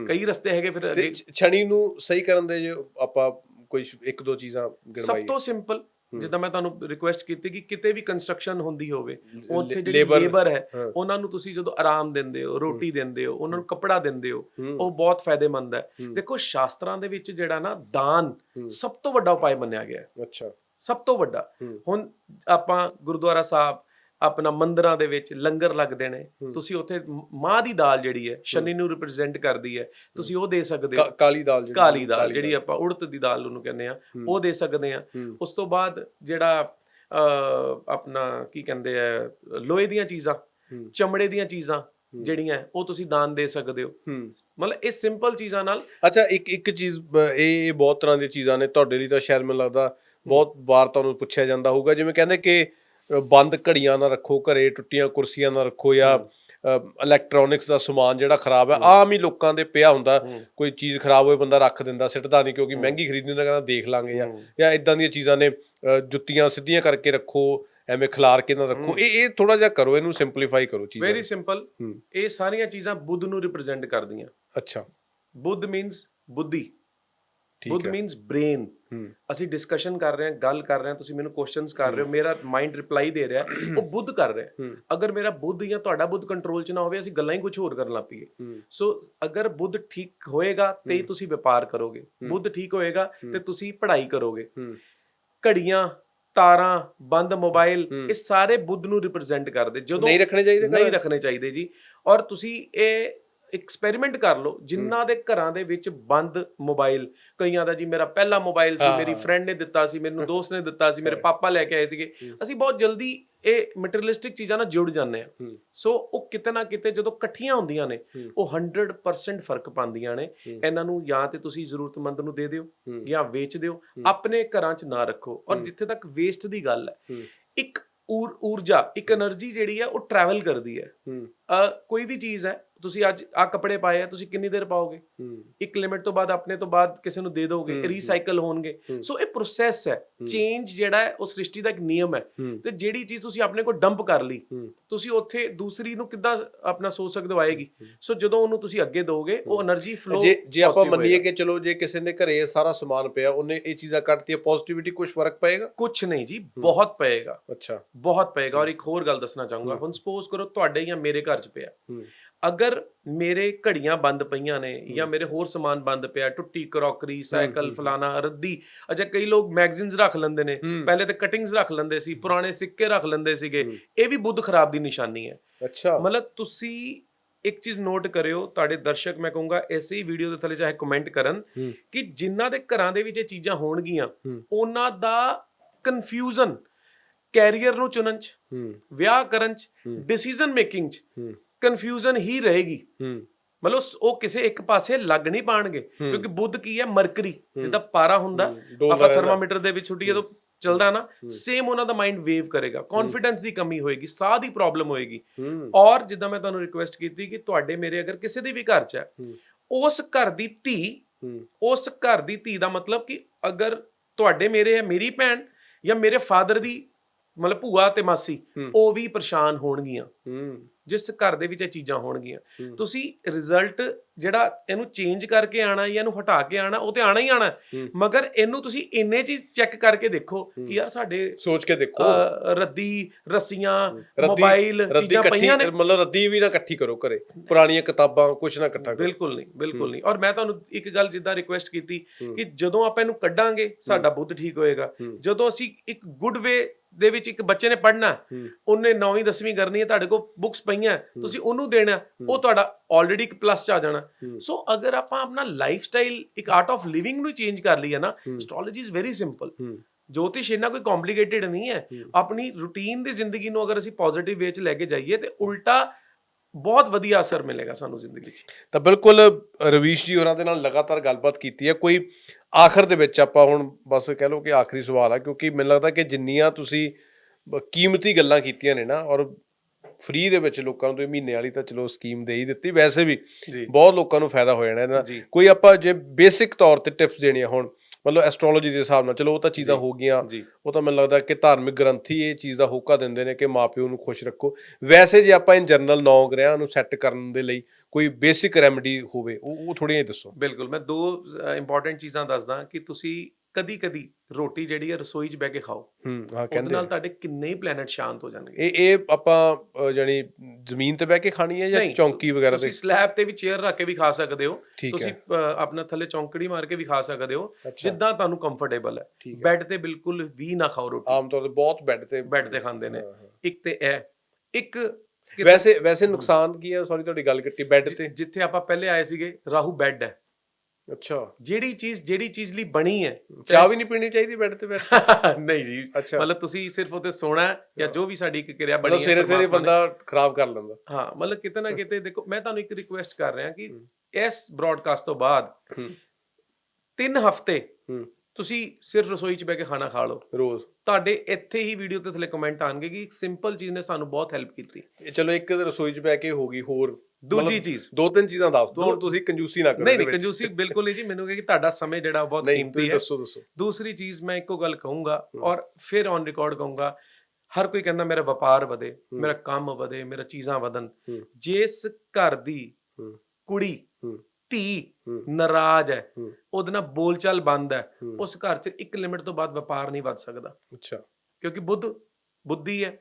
ਕਈ ਰਸਤੇ ਹੈਗੇ ਫਿਰ ਤੇ ਅੱਗੇ। ਛ- ਸ਼ਨੀ ਨੂੰ ਸਹੀ ਕਰਨ ਦੇ ਜੇ ਆਪਾਂ ਕੋਈ ਇੱਕ ਦੋ ਚੀਜ਼ਾਂ ਸਭ ਗਿਣਵਾਈਏ ਤੋਂ ਸਿੰਪਲ ਜਿੱਦਾਂ ਮੈਂ ਤੁਹਾਨੂੰ ਰਿਕੁਐਸਟ ਕੀਤੀ ਕਿ ਕਿਤੇ ਵੀ ਕੰਸਟਰਕਸ਼ਨ ਹੁੰਦੀ ਹੋਵੇ ਉੱਥੇ ਜਿਹੜੀ ਲੇਬਰ ਹੈ। ਉਹਨਾਂ ਨੂੰ ਤੁਸੀਂ ਜਦੋਂ ਆਰਾਮ ਦਿੰਦੇ ਹੋ ਰੋਟੀ ਦਿੰਦੇ ਹੋ ਉਹਨਾਂ ਨੂੰ ਕੱਪੜਾ ਦਿੰਦੇ ਹੋ ਉਹ ਬਹੁਤ ਫਾਇਦੇਮੰਦ ਹੈ। ਦੇਖੋ ਸ਼ਾਸਤਰਾਂ ਦੇ ਵਿੱਚ ਜਿਹੜਾ ਨਾ ਦਾਨ ਸਭ ਤੋਂ ਵੱਡਾ ਉਪਾਅ ਮੰਨਿਆ ਗਿਆ ਹੈ। ਅੱਛਾ। ਸਭ ਤੋਂ ਵੱਡਾ। ਹੁਣ ਆਪਾਂ ਗੁਰਦੁਆਰਾ ਸਾਹਿਬ ਆਪਣਾ ਮੰਦਿਰਾਂ ਦੇ ਵਿੱਚ ਲੰਗਰ ਲੱਗਦੇ ਨੇ। ਤੁਸੀਂ ਉੱਥੇ ਮ- ਦੀ ਦਾਲ ਜਿਹੜੀ ਹੈ ਸ਼ਨੀ ਨੂੰ ਰਿਪਰੈਜ਼ੈਂਟ ਕਰਦੀ ਹੈ। ਤੁਸੀਂ ਉਹ ਦੇ ਸਕਦੇ ਹੋ। ਕਾਲੀ ਦਾਲ ਜਿਹੜੀ ਕਾਲੀ ਦਾਲ ਜਿਹੜੀ ਆਪਾਂ ਉੜਦ ਦੀ ਦਾਲ ਉਹਨੂੰ ਕਹਿੰਦੇ ਆ ਉਹ ਦੇ ਸਕਦੇ ਆ। ਉਸ ਤੋਂ ਬਾਅਦ ਜਿਹੜਾ ਆਪਣਾ ਕੀ ਕਹਿੰਦੇ ਆ ਲੋਹੇ ਦੀਆਂ ਚੀਜ਼ਾਂ। ਚਮੜੇ ਦੀਆਂ ਚੀਜ਼ਾਂ ਜਿਹੜੀਆਂ ਉਹ ਤੁਸੀਂ ਦਾਨ ਦੇ ਸਕਦੇ ਹੋ। ਮਤਲਬ ਇਹ ਸਿੰਪਲ ਚੀਜ਼ਾਂ ਨਾਲ ਅੱਛਾ ਇੱਕ ਇੱਕ ਚੀਜ਼ ਇਹ ਇਹ ਬਹੁਤ ਤਰ੍ਹਾਂ ਦੀਆਂ ਚੀਜ਼ਾਂ ਨੇ। ਤੁਹਾਡੇ ਲਈ ਤਾਂ ਸ਼ਾਇਦ ਮੈਨੂੰ ਲੱਗਦਾ ਬਹੁਤ ਵਾਰ ਤੁਹਾਨੂੰ ਪੁੱਛਿਆ ਜਾਂਦਾ ਹੋਊਗਾ। ਜਿਵੇਂ ਕਹਿੰਦੇ ਕਿ ਬੰਦ ਘੜੀਆਂ ਨਾ ਰੱਖੋ ਘਰੇ ਟੁੱਟੀਆਂ ਕੁਰਸੀਆਂ ਨਾ ਰੱਖੋ ਜਾਂ ਇਲੈਕਟ੍ਰੋਨਿਕਸ ਦਾ ਸਮਾਨ ਜਿਹੜਾ ਖਰਾਬ ਹੈ ਆਮ ਹੀ ਲੋਕਾਂ ਦੇ ਪਿਆ ਹੁੰਦਾ ਕੋਈ ਚੀਜ਼ ਖਰਾਬ ਹੋਏ ਬੰਦਾ ਰੱਖ ਦਿੰਦਾ ਸਿੱਟਦਾ ਨਹੀਂ ਕਿਉਂਕਿ ਮਹਿੰਗੀ ਖਰੀਦਣੀ ਹੁੰਦਾ ਕਹਿੰਦਾ ਦੇਖ ਲਾਂਗੇ ਜਾਂ ਜਾਂ ਇਦਾਂ ਦੀਆਂ ਚੀਜ਼ਾਂ ਨੇ ਜੁੱਤੀਆਂ ਸਿੱਧੀਆਂ ਕਰਕੇ ਰੱਖੋ ਐਵੇਂ ਖਿਲਾਰ ਕੇ ਨਾ ਰੱਖੋ ਇਹ ਇਹ ਥੋੜਾ ਜਿਹਾ ਕਰੋ ਇਹਨੂੰ ਸਿੰਪਲੀਫਾਈ ਕਰੋ ਚੀਜ਼ਾਂ ਵੈਰੀ ਸਿੰਪਲ। ਇਹ ਸਾਰੀਆਂ ਚੀਜ਼ਾਂ ਬੁੱਧ ਨੂੰ ਰਿਪਰੈਜ਼ੈਂਟ ਕਰਦੀਆਂ। ਅੱਛਾ। ਬੁੱਧ ਮੀਨਸ ਬੁੱਧੀ। ਠੀਕ ਬੁੱਧ ਮੀਨਸ ਬ੍ਰੇਨ ਅਸੀਂ ਡਿਸਕਸ਼ਨ ਕਰ ਰਹੇ ਹਾਂ ਗੱਲ ਕਰ ਰਹੇ ਹਾਂ ਤੁਸੀਂ ਮੈਨੂੰ ਕੁਐਸਚਨਸ ਕਰ ਰਹੇ ਹੋ ਮੇਰਾ ਮਾਈਂਡ ਰਿਪਲਾਈ ਦੇ ਰਿਹਾ ਉਹ ਬੁੱਧ ਕਰ ਰਿਹਾ। ਅਗਰ ਮੇਰਾ ਬੁੱਧ ਜਾਂ ਤੁਹਾਡਾ ਬੁੱਧ ਕੰਟਰੋਲ 'ਚ ਨਾ ਹੋਵੇ ਅਸੀਂ ਗੱਲਾਂ ਹੀ ਕੁਝ ਹੋਰ ਕਰਨ ਲੱਗ ਪਈਏ। ਸੋ ਅਗਰ ਬੁੱਧ ਠੀਕ ਹੋਏਗਾ ਤੇ ਹੀ। ਤੁਸੀਂ ਵਪਾਰ ਕਰੋਗੇ। ਬੁੱਧ ਠੀਕ ਹੋਏਗਾ ਤੇ ਤੁਸੀਂ ਪੜ੍ਹਾਈ ਕਰੋਗੇ। ਘੜੀਆਂ ਤਾਰਾਂ ਬੰਦ ਮੋਬਾਈਲ ਇਹ ਸਾਰੇ ਬੁੱਧ ਨੂੰ ਰਿਪਰੈਜ਼ੈਂਟ ਕਰਦੇ। ਜਦੋਂ ਨਹੀਂ ਰੱਖਣੇ ਚਾਹੀਦੇ ਨਹੀਂ ਰੱਖਣੇ ਚਾਹੀਦੇ ਜੀ। ਔਰ ਤੁਸੀਂ ਇਹ ਐਕਸਪੈਰੀਮੈਂਟ ਕਰ ਲਓ ਜਿਨ੍ਹਾਂ ਦੇ ਘਰਾਂ ਦੇ ਵਿੱਚ ਬੰਦ ਮੋਬਾਈਲ ਕਈਆਂ ਦਾ ਜੀ ਮੇਰਾ ਪਹਿਲਾ ਮੋਬਾਈਲ ਸੀ ਮੇਰੀ ਫਰੈਂਡ ਨੇ ਦਿੱਤਾ ਸੀ ਮੈਨੂੰ ਦੋਸਤ ਨੇ ਦਿੱਤਾ ਸੀ ਮੇਰੇ ਪਾਪਾ ਲੈ ਕੇ ਆਏ ਸੀਗੇ। ਅਸੀਂ ਬਹੁਤ ਜਲਦੀ ਇਹ ਮਟੀਰੀਅਲਿਸਟਿਕ ਚੀਜ਼ਾਂ ਨਾਲ ਜੁੜ ਜਾਂਦੇ ਆ ਸੋ ਉਹ ਕਿਤੇ ਨਾ ਕਿਤੇ ਜਦੋਂ ਇਕੱਠੀਆਂ ਹੁੰਦੀਆਂ ਨੇ ਉਹ 100% ਫ਼ਰਕ ਪਾਉਂਦੀਆਂ ਨੇ। ਇਹਨਾਂ ਨੂੰ ਜਾਂ ਤੇ ਤੁਸੀਂ ਜ਼ਰੂਰਤਮੰਦ ਨੂੰ ਦੇ ਦਿਓ ਜਾਂ ਵੇਚ ਦਿਓ। ਆਪਣੇ ਘਰਾਂ 'ਚ ਨਾ ਰੱਖੋ। ਔਰ ਜਿੱਥੇ ਤੱਕ ਵੇਸਟ ਦੀ ਗੱਲ ਹੈ ਇੱਕ ਊਰਜਾ ਇੱਕ એનર્ਜੀ ਜਿਹੜੀ ਹੈ ਉਹ ਟਰੈਵਲ ਕਰਦੀ ਹੈ। ਕੋਈ ਵੀ ਚੀਜ਼ ਹੈ ਤੁਸੀਂ ਅੱਜ ਆ ਕੱਪੜੇ ਪਾਏ ਆ ਤੁਸੀਂ ਕਿੰਨੀ ਦੇਰ ਪਾਓਗੇ? ਇੱਕ ਲਿਮਿਟ ਤੋਂ ਬਾਅਦ ਆਪਣੇ ਤੋਂ ਬਾਅਦ ਕਿਸੇ ਨੂੰ ਦੇ ਦੋਗੇ ਰੀਸਾਈਕਲ ਹੋਣਗੇ। ਸੋ ਇਹ ਪ੍ਰੋਸੈਸ ਹੈ। ਚੇਂਜ ਜਿਹੜਾ ਹੈ ਉਹ ਸ੍ਰਿਸ਼ਟੀ ਦਾ ਇੱਕ ਨਿਯਮ ਹੈ। ਤੇ ਜਿਹੜੀ ਚੀਜ਼ ਤੁਸੀਂ ਆਪਣੇ ਕੋਲ ਡੰਪ ਕਰ ਲਈ ਤੁਸੀਂ ਉੱਥੇ ਦੂਸਰੀ ਨੂੰ ਕਿੱਦਾਂ ਆਪਣਾ ਸੋਚ ਸਕਦੇ ਹੋ ਆਏਗੀ? ਸੋ ਜਦੋਂ ਉਹਨੂੰ ਤੁਸੀਂ ਅੱਗੇ ਦੋਗੇ ਉਹ એનર્ਜੀ ਫਲੋ ਜੇ ਜੇ ਆਪਾਂ ਮੰਨੀਏ ਕਿ ਚਲੋ ਜੇ ਕਿਸੇ ਦੇ ਘਰੇ ਸਾਰਾ ਸਮਾਨ ਪਿਆ ਉਹਨੇ ਇਹ ਚੀਜ਼ਾਂ ਕੱਢਤੀ ਹੈ ਪੋਜ਼ਿਟਿਵਿਟੀ ਕੁਝ ਫ਼ਰਕ ਪਏਗਾ? ਕੁਝ ਨਹੀਂ ਜੀ ਬਹੁਤ ਪਏਗਾ। ਅੱਛਾ। ਬਹੁਤ ਪਏਗਾ। ਔਰ ਇੱਕ ਹੋਰ ਗੱਲ ਦੱਸਣਾ ਚਾਹੂੰਗਾ। ਹੁਣ ਸਪੋਜ਼ ਕਰੋ ਤੁਹਾਡੇ ਜਾਂ ਮੇਰੇ ਘਰ 'ਚ ਪਿਆ। ਅਗਰ ਮੇਰੇ ਘੜੀਆਂ ਬੰਦ ਪਈਆਂ ਨੇ ਜਾਂ ਮੇਰੇ ਹੋਰ ਸਮਾਨ ਬੰਦ ਪਿਆ ਟੁੱਟੀ ਕਰੋਕਰੀ ਸਾਈਕਲ ਫਲਾਣਾ ਰੱਦੀ ਅੱਛਾ ਕਈ ਲੋਕ ਮੈਗਜ਼ੀਨਸ ਰੱਖ ਲੈਂਦੇ ਨੇ। ਪਹਿਲੇ ਤੇ ਕਟਿੰਗਸ ਰੱਖ ਲੈਂਦੇ ਸੀ ਪੁਰਾਣੇ ਸਿੱਕੇ ਰੱਖ ਲੈਂਦੇ ਸੀਗੇ। ਇਹ ਵੀ ਬੁੱਧ ਖਰਾਬ ਦੀ ਨਿਸ਼ਾਨੀ ਹੈ। ਅੱਛਾ। ਮਤਲਬ ਤੁਸੀਂ ਇੱਕ ਚੀਜ਼ ਨੋਟ ਕਰਿਓ ਤੁਹਾਡੇ ਦਰਸ਼ਕ ਮੈਂ ਕਹੂੰਗਾ ਐਸੇ ਹੀ ਵੀਡੀਓ ਦੇ ਥੱਲੇ ਚਾਹੇ ਕਮੈਂਟ ਕਰਨ ਕਿ ਜਿਨ੍ਹਾਂ ਦੇ ਘਰਾਂ ਦੇ ਵਿੱਚ ਇਹ ਚੀਜ਼ਾਂ ਹੋਣਗੀਆਂ ਉਹਨਾਂ ਦਾ ਕਨਫਿਊਜ਼ਨ ਕੈਰੀਅਰ ਨੂੰ ਚੁਣਨ ਚ ਵਿਆਹ ਕਰਨ ਚ ਡਿਸੀਜਨ ਮੇਕਿੰਗ ਚ ਕਨਫਿਊਜ਼ਨ ਹੀ ਰਹੇਗੀ। ਮਤਲਬ ਉਹ ਕਿਸੇ ਇੱਕ ਪਾਸੇ ਲੱਗ ਨਹੀਂ ਪਾਣਗੇ ਕਿਉਂਕਿ ਬੁੱਧ ਕੀ ਹੈ? ਮਰਕਰੀ ਜਿੱਦਾਂ ਪਾਰਾ ਹੁੰਦਾ ਆਪਾਂ। ਥਰਮਾਮੀਟਰ ਦੇ ਵਿੱਚ ਛੁੱਟੀ ਜਦੋਂ ਚੱਲਦਾ ਨਾ ਸੇਮ ਉਹਨਾਂ ਦਾ ਮਾਈਂਡ ਵੇਵ ਕਰੇਗਾ। ਕੌਨਫੀਡੈਂਸ ਦੀ ਕਮੀ ਹੋਏਗੀ ਸਾਹ ਦੀ ਪ੍ਰੋਬਲਮ ਹੋਏਗੀ। ਔਰ ਜਿੱਦਾਂ ਮੈਂ ਤੁਹਾਨੂੰ ਰਿਕੁਐਸਟ ਕੀਤੀ ਕਿ ਤੁਹਾਡੇ ਮੇਰੇ ਅਗਰ ਕਿਸੇ ਦੇ ਵੀ ਘਰ 'ਚ ਹੈ ਉਸ ਘਰ ਦੀ ਧੀ ਉਸ ਘਰ ਦੀ ਧੀ ਦਾ ਮਤਲਬ ਕਿ ਅਗਰ ਤੁਹਾਡੇ ਮੇਰੇ ਹੈ ਮੇਰੀ ਭੈਣ ਜਾਂ ਮੇਰੇ ਫਾਦਰ ਦੀ ਮਤਲਬ ਭੂਆ ਤੇ ਮਾਸੀ ਉਹ ਵੀ ਪਰੇਸ਼ਾਨ ਹੋਣਗੀਆਂ। ਜਿਸ ਘਰ ਦੇ ਵਿੱਚ ਇਹ ਚੀਜ਼ਾਂ ਹੋਣਗੀਆਂ। ਤੁਸੀਂ ਰਿਜ਼ਲਟ ਜਿਹੜਾ ਇਹਨੂੰ ਚੇਂਜ ਕਰਕੇ ਆਣਾ ਜਾਂ ਇਹਨੂੰ ਹਟਾ ਕੇ ਆਣਾ ਉਹ ਤੇ ਆਣਾ ਹੀ ਆਣਾ। ਹੈ। ਮਗਰ ਇਹਨੂੰ ਤੁਸੀਂ ਇੰਨੇ ਚੀਜ਼ ਚੈੱਕ ਕਰਕੇ ਦੇਖੋ ਕਿ ਯਾਰ ਸਾਡੇ ਸੋਚ ਕੇ ਦੇਖੋ। ਰੱਦੀ ਰੱਸੀਆਂ ਮੋਬਾਈਲ ਰੱਦੀ ਚੀਜ਼ਾਂ ਇਕੱਠੀ ਪਈਆਂ ਨੇ। ਮਤਲਬ ਰੱਦੀ ਵੀ ਨਾ ਇਕੱਠੀ ਕਰੋ ਘਰੇ। ਪੁਰਾਣੀਆਂ ਕਿਤਾਬਾਂ ਕੁਝ ਨਾ ਇਕੱਠਾ ਕਰੋ। ਬਿਲਕੁਲ ਨਹੀਂ ਬਿਲਕੁਲ ਨਹੀਂ। ਔਰ ਮੈਂ ਤੁਹਾਨੂੰ ਇੱਕ ਗੱਲ ਜਿੱਦਾਂ ਰਿਕੁਐਸਟ ਕੀਤੀ ਕਿ ਜਦੋਂ ਆਪਾਂ ਇਹਨੂੰ ਕੱਢਾਂਗੇ ਸਾਡਾ ਬੁੱਧ ਠੀਕ ਹੋਏਗਾ। ਜਦੋਂ ਅਸੀਂ ਇੱਕ ਗੁੱਡ ਵੇ ਦੇ ਵਿੱਚ ਇੱਕ ਬੱਚੇ ਨੇ ਪੜ੍ਹਨਾ ਉਹਨੇ 9ਵੀਂ 10ਵੀਂ ਕਰਨੀ ਹੈ ਤੁਹਾਡੇ ਕੋਲ ਬੁੱਕਸ ਪਈਆਂ ਤੁਸੀਂ ਉਹਨੂੰ ਦੇਣਾ ਉਹ ਤੁਹਾਡਾ ਆਲਰੇਡੀ ਇੱਕ ਪਲੱਸ ਚ ਆ ਜਾਣਾ। ਸੋ ਅਗਰ ਆਪਾਂ ਆਪਣਾ ਲਾਈਫ ਸਟਾਈਲ ਇੱਕ ਆਰਟ ਆਫ ਲਿਵਿੰਗ ਨੂੰ ਚੇਂਜ ਕਰ ਲਈਏ ਨਾ ਐਸਟ੍ਰੋਲੋਜੀ ਇਜ਼ ਵੈਰੀ ਸਿੰਪਲ ਜੋਤਿਸ਼ ਇੰਨਾ ਕੋਈ ਕੰਪਲਿਕੇਟਿਡ ਨਹੀਂ ਹੈ। ਆਪਣੀ ਰੂਟੀਨ ਦੀ ਜ਼ਿੰਦਗੀ ਨੂੰ ਅਗਰ ਅਸੀਂ ਪੋਜ਼ਿਟਿਵ ਵੇ ਚ ਲੈ ਕੇ ਜਾਈਏ ਤੇ ਉਲਟਾ ਬਹੁਤ ਵਧੀਆ ਅਸਰ ਮਿਲੇਗਾ ਸਾਨੂੰ ਜ਼ਿੰਦਗੀ 'ਚ। ਤਾਂ ਬਿਲਕੁਲ ਰਵੀਸ਼ ਜੀ ਹੋਰਾਂ ਦੇ ਨਾਲ ਲਗਾਤਾਰ ਗੱਲਬਾਤ ਕੀਤੀ ਹੈ। ਕੋਈ ਆਖਰ ਦੇ ਵਿੱਚ ਆਪਾਂ ਹੁਣ ਬਸ ਕਹਿ ਲਓ ਕਿ ਆਖਰੀ ਸਵਾਲ ਆ ਕਿਉਂਕਿ ਮੈਨੂੰ ਲੱਗਦਾ ਕਿ ਜਿੰਨੀਆਂ ਤੁਸੀਂ ਕੀਮਤੀ ਗੱਲਾਂ ਕੀਤੀਆਂ ਨੇ ਨਾ ਔਰ ਫ੍ਰੀ ਦੇ ਵਿੱਚ ਲੋਕਾਂ ਨੂੰ ਤੁਸੀਂ ਮਹੀਨੇ ਵਾਲੀ ਤਾਂ ਚਲੋ ਸਕੀਮ ਦੇ ਹੀ ਦਿੱਤੀ ਵੈਸੇ ਵੀ। ਬਹੁਤ ਲੋਕਾਂ ਨੂੰ ਫਾਇਦਾ ਹੋ ਜਾਣਾ ਇਹਦੇ ਨਾਲ। ਕੋਈ ਆਪਾਂ ਜੇ ਬੇਸਿਕ ਤੌਰ ਤੇ ਟਿਪਸ ਦੇਣੀਆਂ ਹੁਣ ਮਤਲਬ ਐਸਟ੍ਰੋਲੋਜੀ ਦੇ ਹਿਸਾਬ ਨਾਲ ਚਲੋ ਉਹ ਤਾਂ ਚੀਜ਼ਾਂ ਹੋ ਗਈਆਂ। ਉਹ ਤਾਂ ਮੈਨੂੰ ਲੱਗਦਾ ਕਿ ਧਾਰਮਿਕ ਗ੍ਰੰਥੀ ਇਹ ਚੀਜ਼ ਦਾ ਹੋਕਾ ਦਿੰਦੇ ਨੇ ਕਿ ਮਾਪਿਓ ਨੂੰ ਖੁਸ਼ ਰੱਖੋ ਵੈਸੇ ਜੇ ਆਪਾਂ ਇਨ ਜਨਰਲ ਨੌ ਗ੍ਰਹਿਾਂ ਨੂੰ ਸੈੱਟ ਕਰਨ ਦੇ ਲਈ ਕੋਈ ਬੇਸਿਕ ਰੈਮੇਡੀ ਹੋਵੇ ਉਹ ਉਹ ਥੋੜੀਆਂ ਦੱਸੋ। ਬਿਲਕੁਲ ਮੈਂ ਦੋ ਇੰਪੋਰਟੈਂਟ ਚੀਜ਼ਾਂ ਦੱਸਦਾ ਕਿ ਤੁਸੀਂ ਕਦੀ ਕਦੀ ਰੋਟੀ ਜਿਹੜੀ ਹੈ ਰਸੋਈ 'ਚ ਬਹਿ ਕੇ ਖਾਓ। ਹੂੰ ਕਹਿੰਦੇ ਨਾਲ ਤੁਹਾਡੇ ਕਿੰਨੇ ਹੀ ਪਲੈਨਟ ਸ਼ਾਂਤ ਹੋ ਜਾਣਗੇ। ਇਹ ਇਹ ਆਪਾਂ ਜਾਣੀ ਜ਼ਮੀਨ ਤੇ ਬਹਿ ਕੇ ਖਾਣੀ ਹੈ ਜਾਂ ਚੌਂਕੀ ਵਗੈਰਾ ਤੇ? ਤੁਸੀਂ ਸਲੈਬ ਤੇ ਵੀ ਚੇਅਰ ਰੱਖ ਕੇ ਵੀ ਖਾ ਸਕਦੇ ਹੋ। ਤੁਸੀਂ ਆਪਣਾ ਥੱਲੇ ਚੌਂਕੜੀ ਮਾਰ ਕੇ ਵੀ ਖਾ ਸਕਦੇ ਹੋ। ਜਿੱਦਾਂ ਤੁਹਾਨੂੰ ਕੰਫਰਟੇਬਲ ਹੈ। ਬੈੱਡ ਤੇ ਬਿਲਕੁਲ ਵੀ ਨਾ ਖਾਓ ਰੋਟੀ। ਆਮ ਤੌਰ ਤੇ ਬਹੁਤ ਬੈੱਡ ਤੇ ਬੈੱਡ ਤੇ ਖਾਂਦੇ ਨੇ। ਇੱਕ ਤੇ ਇਹ ਇੱਕ ਵੈਸੇ ਵੈਸੇ ਨੁਕਸਾਨ ਕੀ ਹੈ? ਸੌਰੀ ਤੁਹਾਡੀ ਗੱਲ ਕੱਟੀ ਬੈੱਡ ਤੇ। ਜਿੱਥੇ ਆਪਾਂ ਪਹਿਲੇ ਆਏ ਸੀਗੇ ਰਾਹੂ ਬੈੱਡ ਹੈ। ਅੱਛਾ। ਜਿਹੜੀ ਚੀਜ਼ ਜਿਹੜੀ ਚੀਜ਼ ਲਈ ਬਣੀ ਹੈ ਚਾਹ ਵੀ ਨਹੀਂ ਪੀਣੀ ਚਾਹੀਦੀ ਬੈੱਡ ਤੇ ਬੈਠ ਨਹੀਂ ਜੀ। ਮਤਲਬ ਤੁਸੀਂ ਸਿਰਫ ਉਹਤੇ ਸੋਣਾ ਜਾਂ ਜੋ ਵੀ ਸਾਡੀ ਇੱਕ ਕਿਰਿਆ ਬਣੀ ਹੈ ਪਰਮਾਤਮਾ ਨੇ- ਬੰਦਾ ਖਰਾਬ ਕਰ ਲੈਂਦਾ। ਹਾਂ ਮਤਲਬ ਕਿਤੇ ਨਾ ਕਿਤੇ ਦੇਖੋ ਮੈਂ ਤੁਹਾਨੂੰ ਇੱਕ ਰਿਕੁਐਸਟ ਕਰ ਰਿਹਾ ਕਿ ਇਸ ਬ੍ਰਾਡਕਾਸਟ ਤੋਂ ਬਾਅਦ। ਤਿੰਨ ਹਫ਼ਤੇ ਤੁਸੀਂ ਸਿਰਫ ਰਸੋਈ 'ਚ ਬਹਿ ਕੇ ਖਾਣਾ ਖਾ ਲਓ। ਰੋਜ਼। ਤੁਹਾਡੇ ਇੱਥੇ ਹੀ ਵੀਡੀਓ ਤੇ ਥੱਲੇ ਕਮੈਂਟ ਆਣਗੇ ਕਿ ਇੱਕ ਸਿੰਪਲ ਚੀਜ਼ ਨੇ ਸਾਨੂੰ ਬਹੁਤ ਹੈਲਪ ਕੀਤੀ। ਇਹ ਚਲੋ ਇੱਕ ਰਸੋਈ 'ਚ ਬਹਿ ਕੇ ਹੋ ਗਈ ਹੋਰ। ਦੂਜੀ ਮਤਲਬ ਚੀਜ਼। ਦੋ ਤਿੰਨ ਚੀਜ਼ਾਂ ਦੱਸ ਦਿਓ ਹੁਣ ਤੁਸੀਂ ਕੰਜੂਸੀ ਨਾ ਕਰੋ ਨਹੀਂ ਇਹਦੇ ਨਹੀਂ ਵਿੱਚ। ਕੰਜੂਸੀ ਬਿਲਕੁਲ ਨਹੀਂ ਜੀ ਮੈਨੂੰ ਕਹੇ ਕਿ ਤੁਹਾਡਾ ਸਮੇਂ ਜਿਹੜਾ ਉਹ ਬਹੁਤ ਨਹੀਂ ਕੀਮਤੀ ਤੁਸੀਂ ਹੈ। ਦੱਸੋ ਦੱਸੋ। ਦੂਸਰੀ ਚੀਜ਼ ਮੈਂ ਇੱਕੋ ਗੱਲ ਕਹੂੰਗਾ ਔਰ ਫਿਰ ਔਨ ਰਿਕਾਰਡ ਕਹੂੰਗਾ ਹਰ ਕੋਈ ਕਹਿੰਦਾ ਮੇਰਾ ਵਪਾਰ ਵਧੇ ਮੇਰਾ ਕੰਮ ਵਧੇ ਮੇਰਾ ਚੀਜ਼ਾਂ ਵਧਣ। ਹੂੰ। ਜਿਸ ਘਰ ਦੀ। ਕੁੜੀ। ਧੀ ਨਾਰਾਜ਼ ਹੈ ਉਹਦੇ ਨਾਲ ਬੋਲਚਾਲ ਬੰਦ ਹੈ ਉਸ ਘਰ 'ਚ ਇੱਕ ਲਿਮਿਟ ਤੋਂ ਬਾਅਦ ਵਪਾਰ ਨਹੀਂ ਵੱਧ ਸਕਦਾ। ਅੱਛਾ। ਕਿਉਂਕਿ ਬੁੱਧ ਬੁੱਧੀ ਹੈ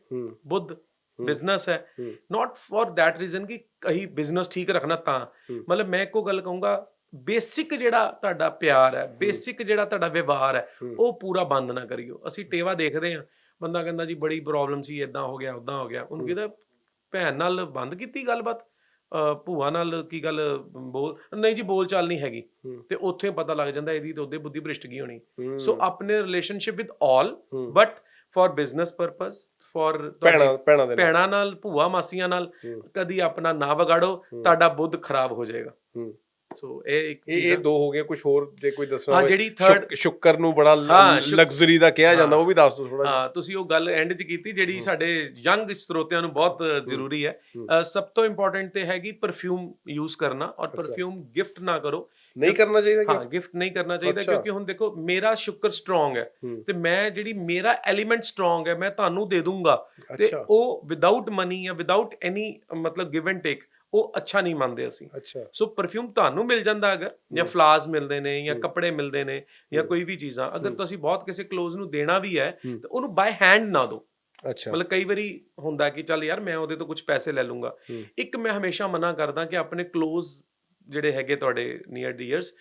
ਬੁੱਧ ਬਿਜ਼ਨਸ ਹੈ। ਨਾਟ ਫॉर दैट ਰੀਜ਼ਨ ਕਿ ਕਹੀ ਬਿਜ਼ਨਸ ਠੀਕ ਰੱਖਣਾ ਤਾਂ। ਮਤਲਬ ਮੈਂ ਇੱਕੋ ਗੱਲ ਕਹੂੰਗਾ ਬੇਸਿਕ ਜਿਹੜਾ ਤੁਹਾਡਾ ਪਿਆਰ ਹੈ ਬੇਸਿਕ ਜਿਹੜਾ ਤੁਹਾਡਾ ਵਿਵਹਾਰ ਹੈ ਉਹ ਪੂਰਾ ਬੰਦ ਨਾ ਕਰਿਓ। ਅਸੀਂ ਟੇਵਾ ਦੇਖਦੇ ਆ ਬੰਦਾ ਕਹਿੰਦਾ ਜੀ ਬੜੀ ਪ੍ਰੋਬਲਮ ਸੀ ਇਦਾਂ ਹੋ ਗਿਆ ਉਦਾਂ ਹੋ ਗਿਆ। ਉਹਨੂੰ ਕਹਿੰਦਾ ਭੈਣ ਨਾਲ ਬੰਦ ਕੀਤੀ ਗੱਲਬਾਤ? ਅ, ਭੂਆ ਨਾਲ ਕੀ ਗੱਲ ਬੋਲ ਨਹੀਂ ਜੀ ਬੋਲ ਚਾਲ ਨਹੀਂ ਹੈਗੀ ਹੂੰ। ਤੇ ਉੱਥੇ ਪਤਾ ਲੱਗ ਜਾਂਦਾ ਇਹਦੀ ਤੇ ਉਹਦੇ ਬੁੱਧੀ ਭ੍ਰਿਸ਼ਟ ਗਈ ਹੋਣੀ। ਸੋ ਆਪਣੇ ਰਿਲੇਸ਼ਨਸ਼ਿਪ ਵਿਦ ਆਲ ਹੂੰ। But for business purpose for ਭੈਣਾਂ ਭੈਣਾਂ ਦੇ ਨਾਲ ਭੈਣਾਂ ਨਾਲ ਭੂਆ ਮਾਸੀਆਂ ਨਾਲ ਹੂੰ। ਕਦੀ ਆਪਣਾ ਨਾ ਵਿਗਾੜੋ ਤੁਹਾਡਾ ਬੁੱਧ ਖਰਾਬ ਹੋ ਜਾਏਗਾ ਹੂੰ। ਸੋ ਇਹ ਇੱਕ ਇਹ ਚੀਜ਼ ਇਹ ਆ। ਦੋ ਹੋ ਗਏ ਕੁਝ ਹੋਰ ਜੇ ਕੋਈ ਦੱਸਣਾ ਹਾਂ, ਹੋਵੇ। ਜਿਹੜੀ ਸ਼ੁਕ- third- ਸ਼ੁੱਕਰ ਨੂੰ ਬੜਾ ਹਾਂ, ਸ਼ੁਕ- ਲਗਜ਼ਰੀ ਦਾ ਕਿਹਾ ਜਾਂਦਾ ਉਹ ਵੀ ਦੱਸ ਦਿਓ ਥੋੜਾ ਹਾਂ ਤੁਸੀਂ ਉਹ ਗੱਲ ਐਂਡ 'ਚ ਕੀਤੀ ਜਿਹੜੀ ਸਾਡੇ ਯੰਗ ਸਰੋਤਿਆਂ ਨੂੰ ਬਹੁਤ ਜ਼ਰੂਰੀ ਹੈ ਹੂੰ। ਅ, ਸਭ ਤੋਂ ਇੰਪੋਰਟੈਂਟ ਤੇ ਹੈਗੀ ਪਰਫਿਊਮ ਯੂਜ਼ ਕਰਨਾ ਔਰ ਅੱਛਾ। ਪਰਫਿਊਮ ਗਿਫਟ ਨਾ ਕਰੋ ਨਹੀਂ ਕਰਨਾ ਚਾਹੀਦਾ ਹਾਂ ਗਿਫਟ ਨਹੀਂ ਕਰਨਾ ਚਾਹੀਦਾ ਅੱਛਾ। ਕਿਉਂਕਿ ਹੁਣ ਦੇਖੋ ਮੇਰਾ ਸ਼ੁਕਰ ਸਟਰੋਂਗ ਹੈ ਹੂੰ। ਤੇ ਮੈਂ ਜਿਹੜੀ ਮੇਰਾ ਐਲੀਮੈਂਟ ਸਟਰੋਂਗ ਹੈ ਮੈਂ ਤੁਹਾਨੂੰ ਦੇ ਦੂੰਗਾ ਤੇ ਅੱਛਾ ਉਹ ਵਿਦਆਊਟ ਮਨੀ ਜਾਂ ਵਿਦਆਊਟ ਐਨੀ ਮਤਲਬ ਗਿਵ ਐਂਡ ਟੇਕ ਉਹ ਅੱਛਾ ਨਹੀਂ ਮੰਨਦੇ ਅਸੀਂ। ਅੱਛਾ। ਸੋ ਪਰਫਿਊਮ ਤੁਹਾਨੂੰ ਮਿਲ ਜਾਂਦਾ ਅਗਰ ਜਾਂ ਫਲਾਸ ਮਿਲਦੇ ਨੇ ਜਾਂ ਕੱਪੜੇ ਮਿਲਦੇ ਨੇ ਜਾਂ ਕੋਈ ਵੀ ਚੀਜ਼ਾਂ ਅਗਰ ਤੁਸੀਂ ਬਹੁਤ ਕਿਸੇ ਕਲੋਜ਼ ਨੂੰ ਦੇਣਾ ਵੀ ਹੈ ਤਾਂ ਉਹਨੂੰ ਬਾਈ ਹੈਂਡ ਨਾ ਦਿਓ। ਅੱਛਾ। ਮਤਲਬ ਕਈ ਵਾਰੀ ਹੁੰਦਾ ਕਿ ਚੱਲ ਯਾਰ ਮੈਂ ਉਹਦੇ ਤੋਂ ਕੁਝ ਪੈਸੇ ਲੈ ਲੂੰਗਾ। ਇੱਕ ਮੈਂ ਹਮੇਸ਼ਾ ਮਨਾ ਕਰਦਾ ਕਿ ਆਪਣੇ ਕਲੋਜ਼ ਜਿਹੜੇ ਹੈਗੇ ਤੁਹਾਡੇ ਨੀਅਰ ਡੀਅਰਸ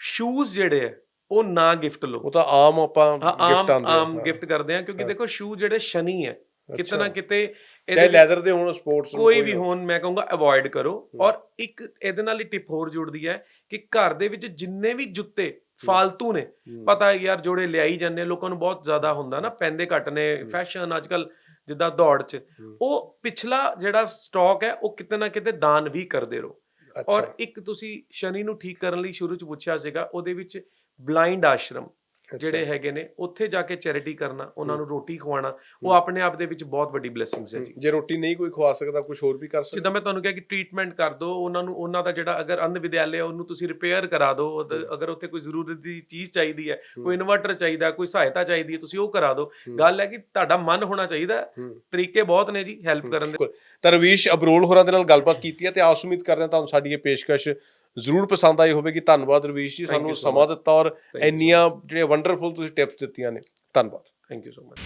ਸ਼ੂਜ਼ ਜਿਹੜੇ ਹੈ ਉਹ ਨਾ ਗਿਫਟ ਲਓ। ਉਹ ਤਾਂ ਆਮ ਆਪਾਂ ਗਿਫਟ ਆਂਦੇ ਆਮ ਗਿਫਟ ਕਰਦੇ ਆ ਕਿਉਂਕਿ ਦੇਖੋ ਸ਼ੂ ਜਿਹੜੇ ਸ਼ਨੀ ਹੈ ਕਿਤੇ ਨਾ। ਕਿਤੇ ਚਾਹੇ ਲੈਦਰ ਦੇ ਹੋਣ ਸਪੋਰਟਸ ਕੋਈ ਵੀ ਹੋਣ ਮੈਂ ਕਹੂੰਗਾ ਅਵੋਇਡ ਕਰੋ। ਔਰ ਇੱਕ ਇਹਦੇ ਨਾਲ ਹੀ ਟਿਪ ਹੋਰ ਜੁੜਦੀ ਹੈ ਕਿ ਘਰ ਦੇ ਵਿੱਚ ਜਿੰਨੇ ਵੀ ਜੁੱਤੇ ਫਾਲਤੂ ਨੇ ਪਤਾ ਹੈ ਯਾਰ ਜੋੜੇ ਲਿਆਈ ਜਾਂਦੇ ਲੋਕਾਂ ਨੂੰ ਬਹੁਤ ਜ਼ਿਆਦਾ ਹੁੰਦਾ ਨਾ ਪੈਂਦੇ ਘੱਟ ਨੇ। ਫੈਸ਼ਨ ਅੱਜਕੱਲ ਜਿੱਦਾਂ ਦੌੜ 'ਚ। ਉਹ ਪਿਛਲਾ ਜਿਹੜਾ ਸਟਾਕ ਹੈ ਉਹ ਕਿਤੇ ਨਾ ਕਿਤੇ ਦਾਨ ਵੀ ਕਰਦੇ ਰਹੋ ਔਰ ਇੱਕ ਤੁਸੀਂ ਸ਼ਨੀ ਨੂੰ ਠੀਕ ਕਰਨ ਲਈ ਸ਼ੁਰੂ 'ਚ ਪੁੱਛਿਆ ਸੀਗਾ ਉਹਦੇ ਵਿੱਚ ਬਲਾਈਂਡ ਆਸ਼ਰਮ ਜਿਹੜੇ ਹੈਗੇ ਨੇ ਉੱਥੇ ਜਾ ਕੇ ਚੈਰਿਟੀ ਕਰਨਾ ਉਹਨਾਂ ਨੂੰ ਰੋਟੀ ਖਵਾਉਣਾ ਉਹ ਆਪਣੇ ਆਪ ਦੇ ਵਿੱਚ ਬਹੁਤ ਵੱਡੀ ਬਲੇਸਿੰਗਸ ਹੈ ਜੀ। ਜੇ ਰੋਟੀ ਨਹੀਂ ਕੋਈ ਖਵਾ ਸਕਦਾ ਕੁਝ ਹੋਰ ਵੀ ਕਰ ਸਕਦਾ। ਜਿੱਦਾਂ ਮੈਂ ਤੁਹਾਨੂੰ ਕਿਹਾ ਕਿ ਟ੍ਰੀਟਮੈਂਟ ਕਰ ਦਿਓ ਉਹਨਾਂ ਨੂੰ ਉਹਨਾਂ ਦਾ ਜਿਹੜਾ ਅਗਰ ਅੰਧ ਵਿਦਿਆਲਿਆ ਉਹਨੂੰ ਤੁਸੀਂ ਰਿਪੇਅਰ ਕਰਾ ਦਿਓ ਉਹਦੇ- ਅਗਰ ਉੱਥੇ ਕੋਈ ਜ਼ਰੂਰਤ ਦੀ ਚੀਜ਼ ਚਾਹੀਦੀ ਹੈ ਕੋਈ ਇਨਵਰਟਰ ਚਾਹੀਦਾ ਕੋਈ ਸਹਾਇਤਾ ਚਾਹੀਦੀ ਹੈ ਤੁਸੀਂ ਉਹ ਕਰਾ ਦਿਓ ਹੂੰ। ਗੱਲ ਹੈ ਕਿ ਤੁਹਾਡਾ ਮਨ ਹੋਣਾ ਚਾਹੀਦਾ। ਤਰੀਕੇ ਬਹੁਤ ਨੇ ਜੀ ਹੈਲਪ ਕਰਨ ਦੇ। ਤਾਂ ਰਵੀਸ਼ ਅਬਰੋਲ ਹੋਰਾਂ ਦੇ ਨਾਲ ਗੱਲਬਾਤ ਕੀਤੀ ਹੈ ਤੇ ਆਸ ਉਮੀਦ ਕਰਦੇ ਹਾਂ ਤੁਹਾਨੂੰ ਸਾਡੀ ਇਹ ਪੇਸ਼ਕਸ਼ ਜ਼ਰੂਰ ਪਸੰਦ ਆਈ ਹੋਵੇਗੀ। ਧੰਨਵਾਦ ਰਵੀਸ਼ ਜੀ ਸਾਨੂੰ ਸਮਾਂ. ਦਿੱਤਾ ਔਰ ਇੰਨੀਆਂ ਜਿਹੜੀਆਂ ਵੰਡਰਫੁਲ ਤੁਸੀਂ ਟਿਪਸ ਦਿੱਤੀਆਂ ਨੇ। ਧੰਨਵਾਦ। Thank you so much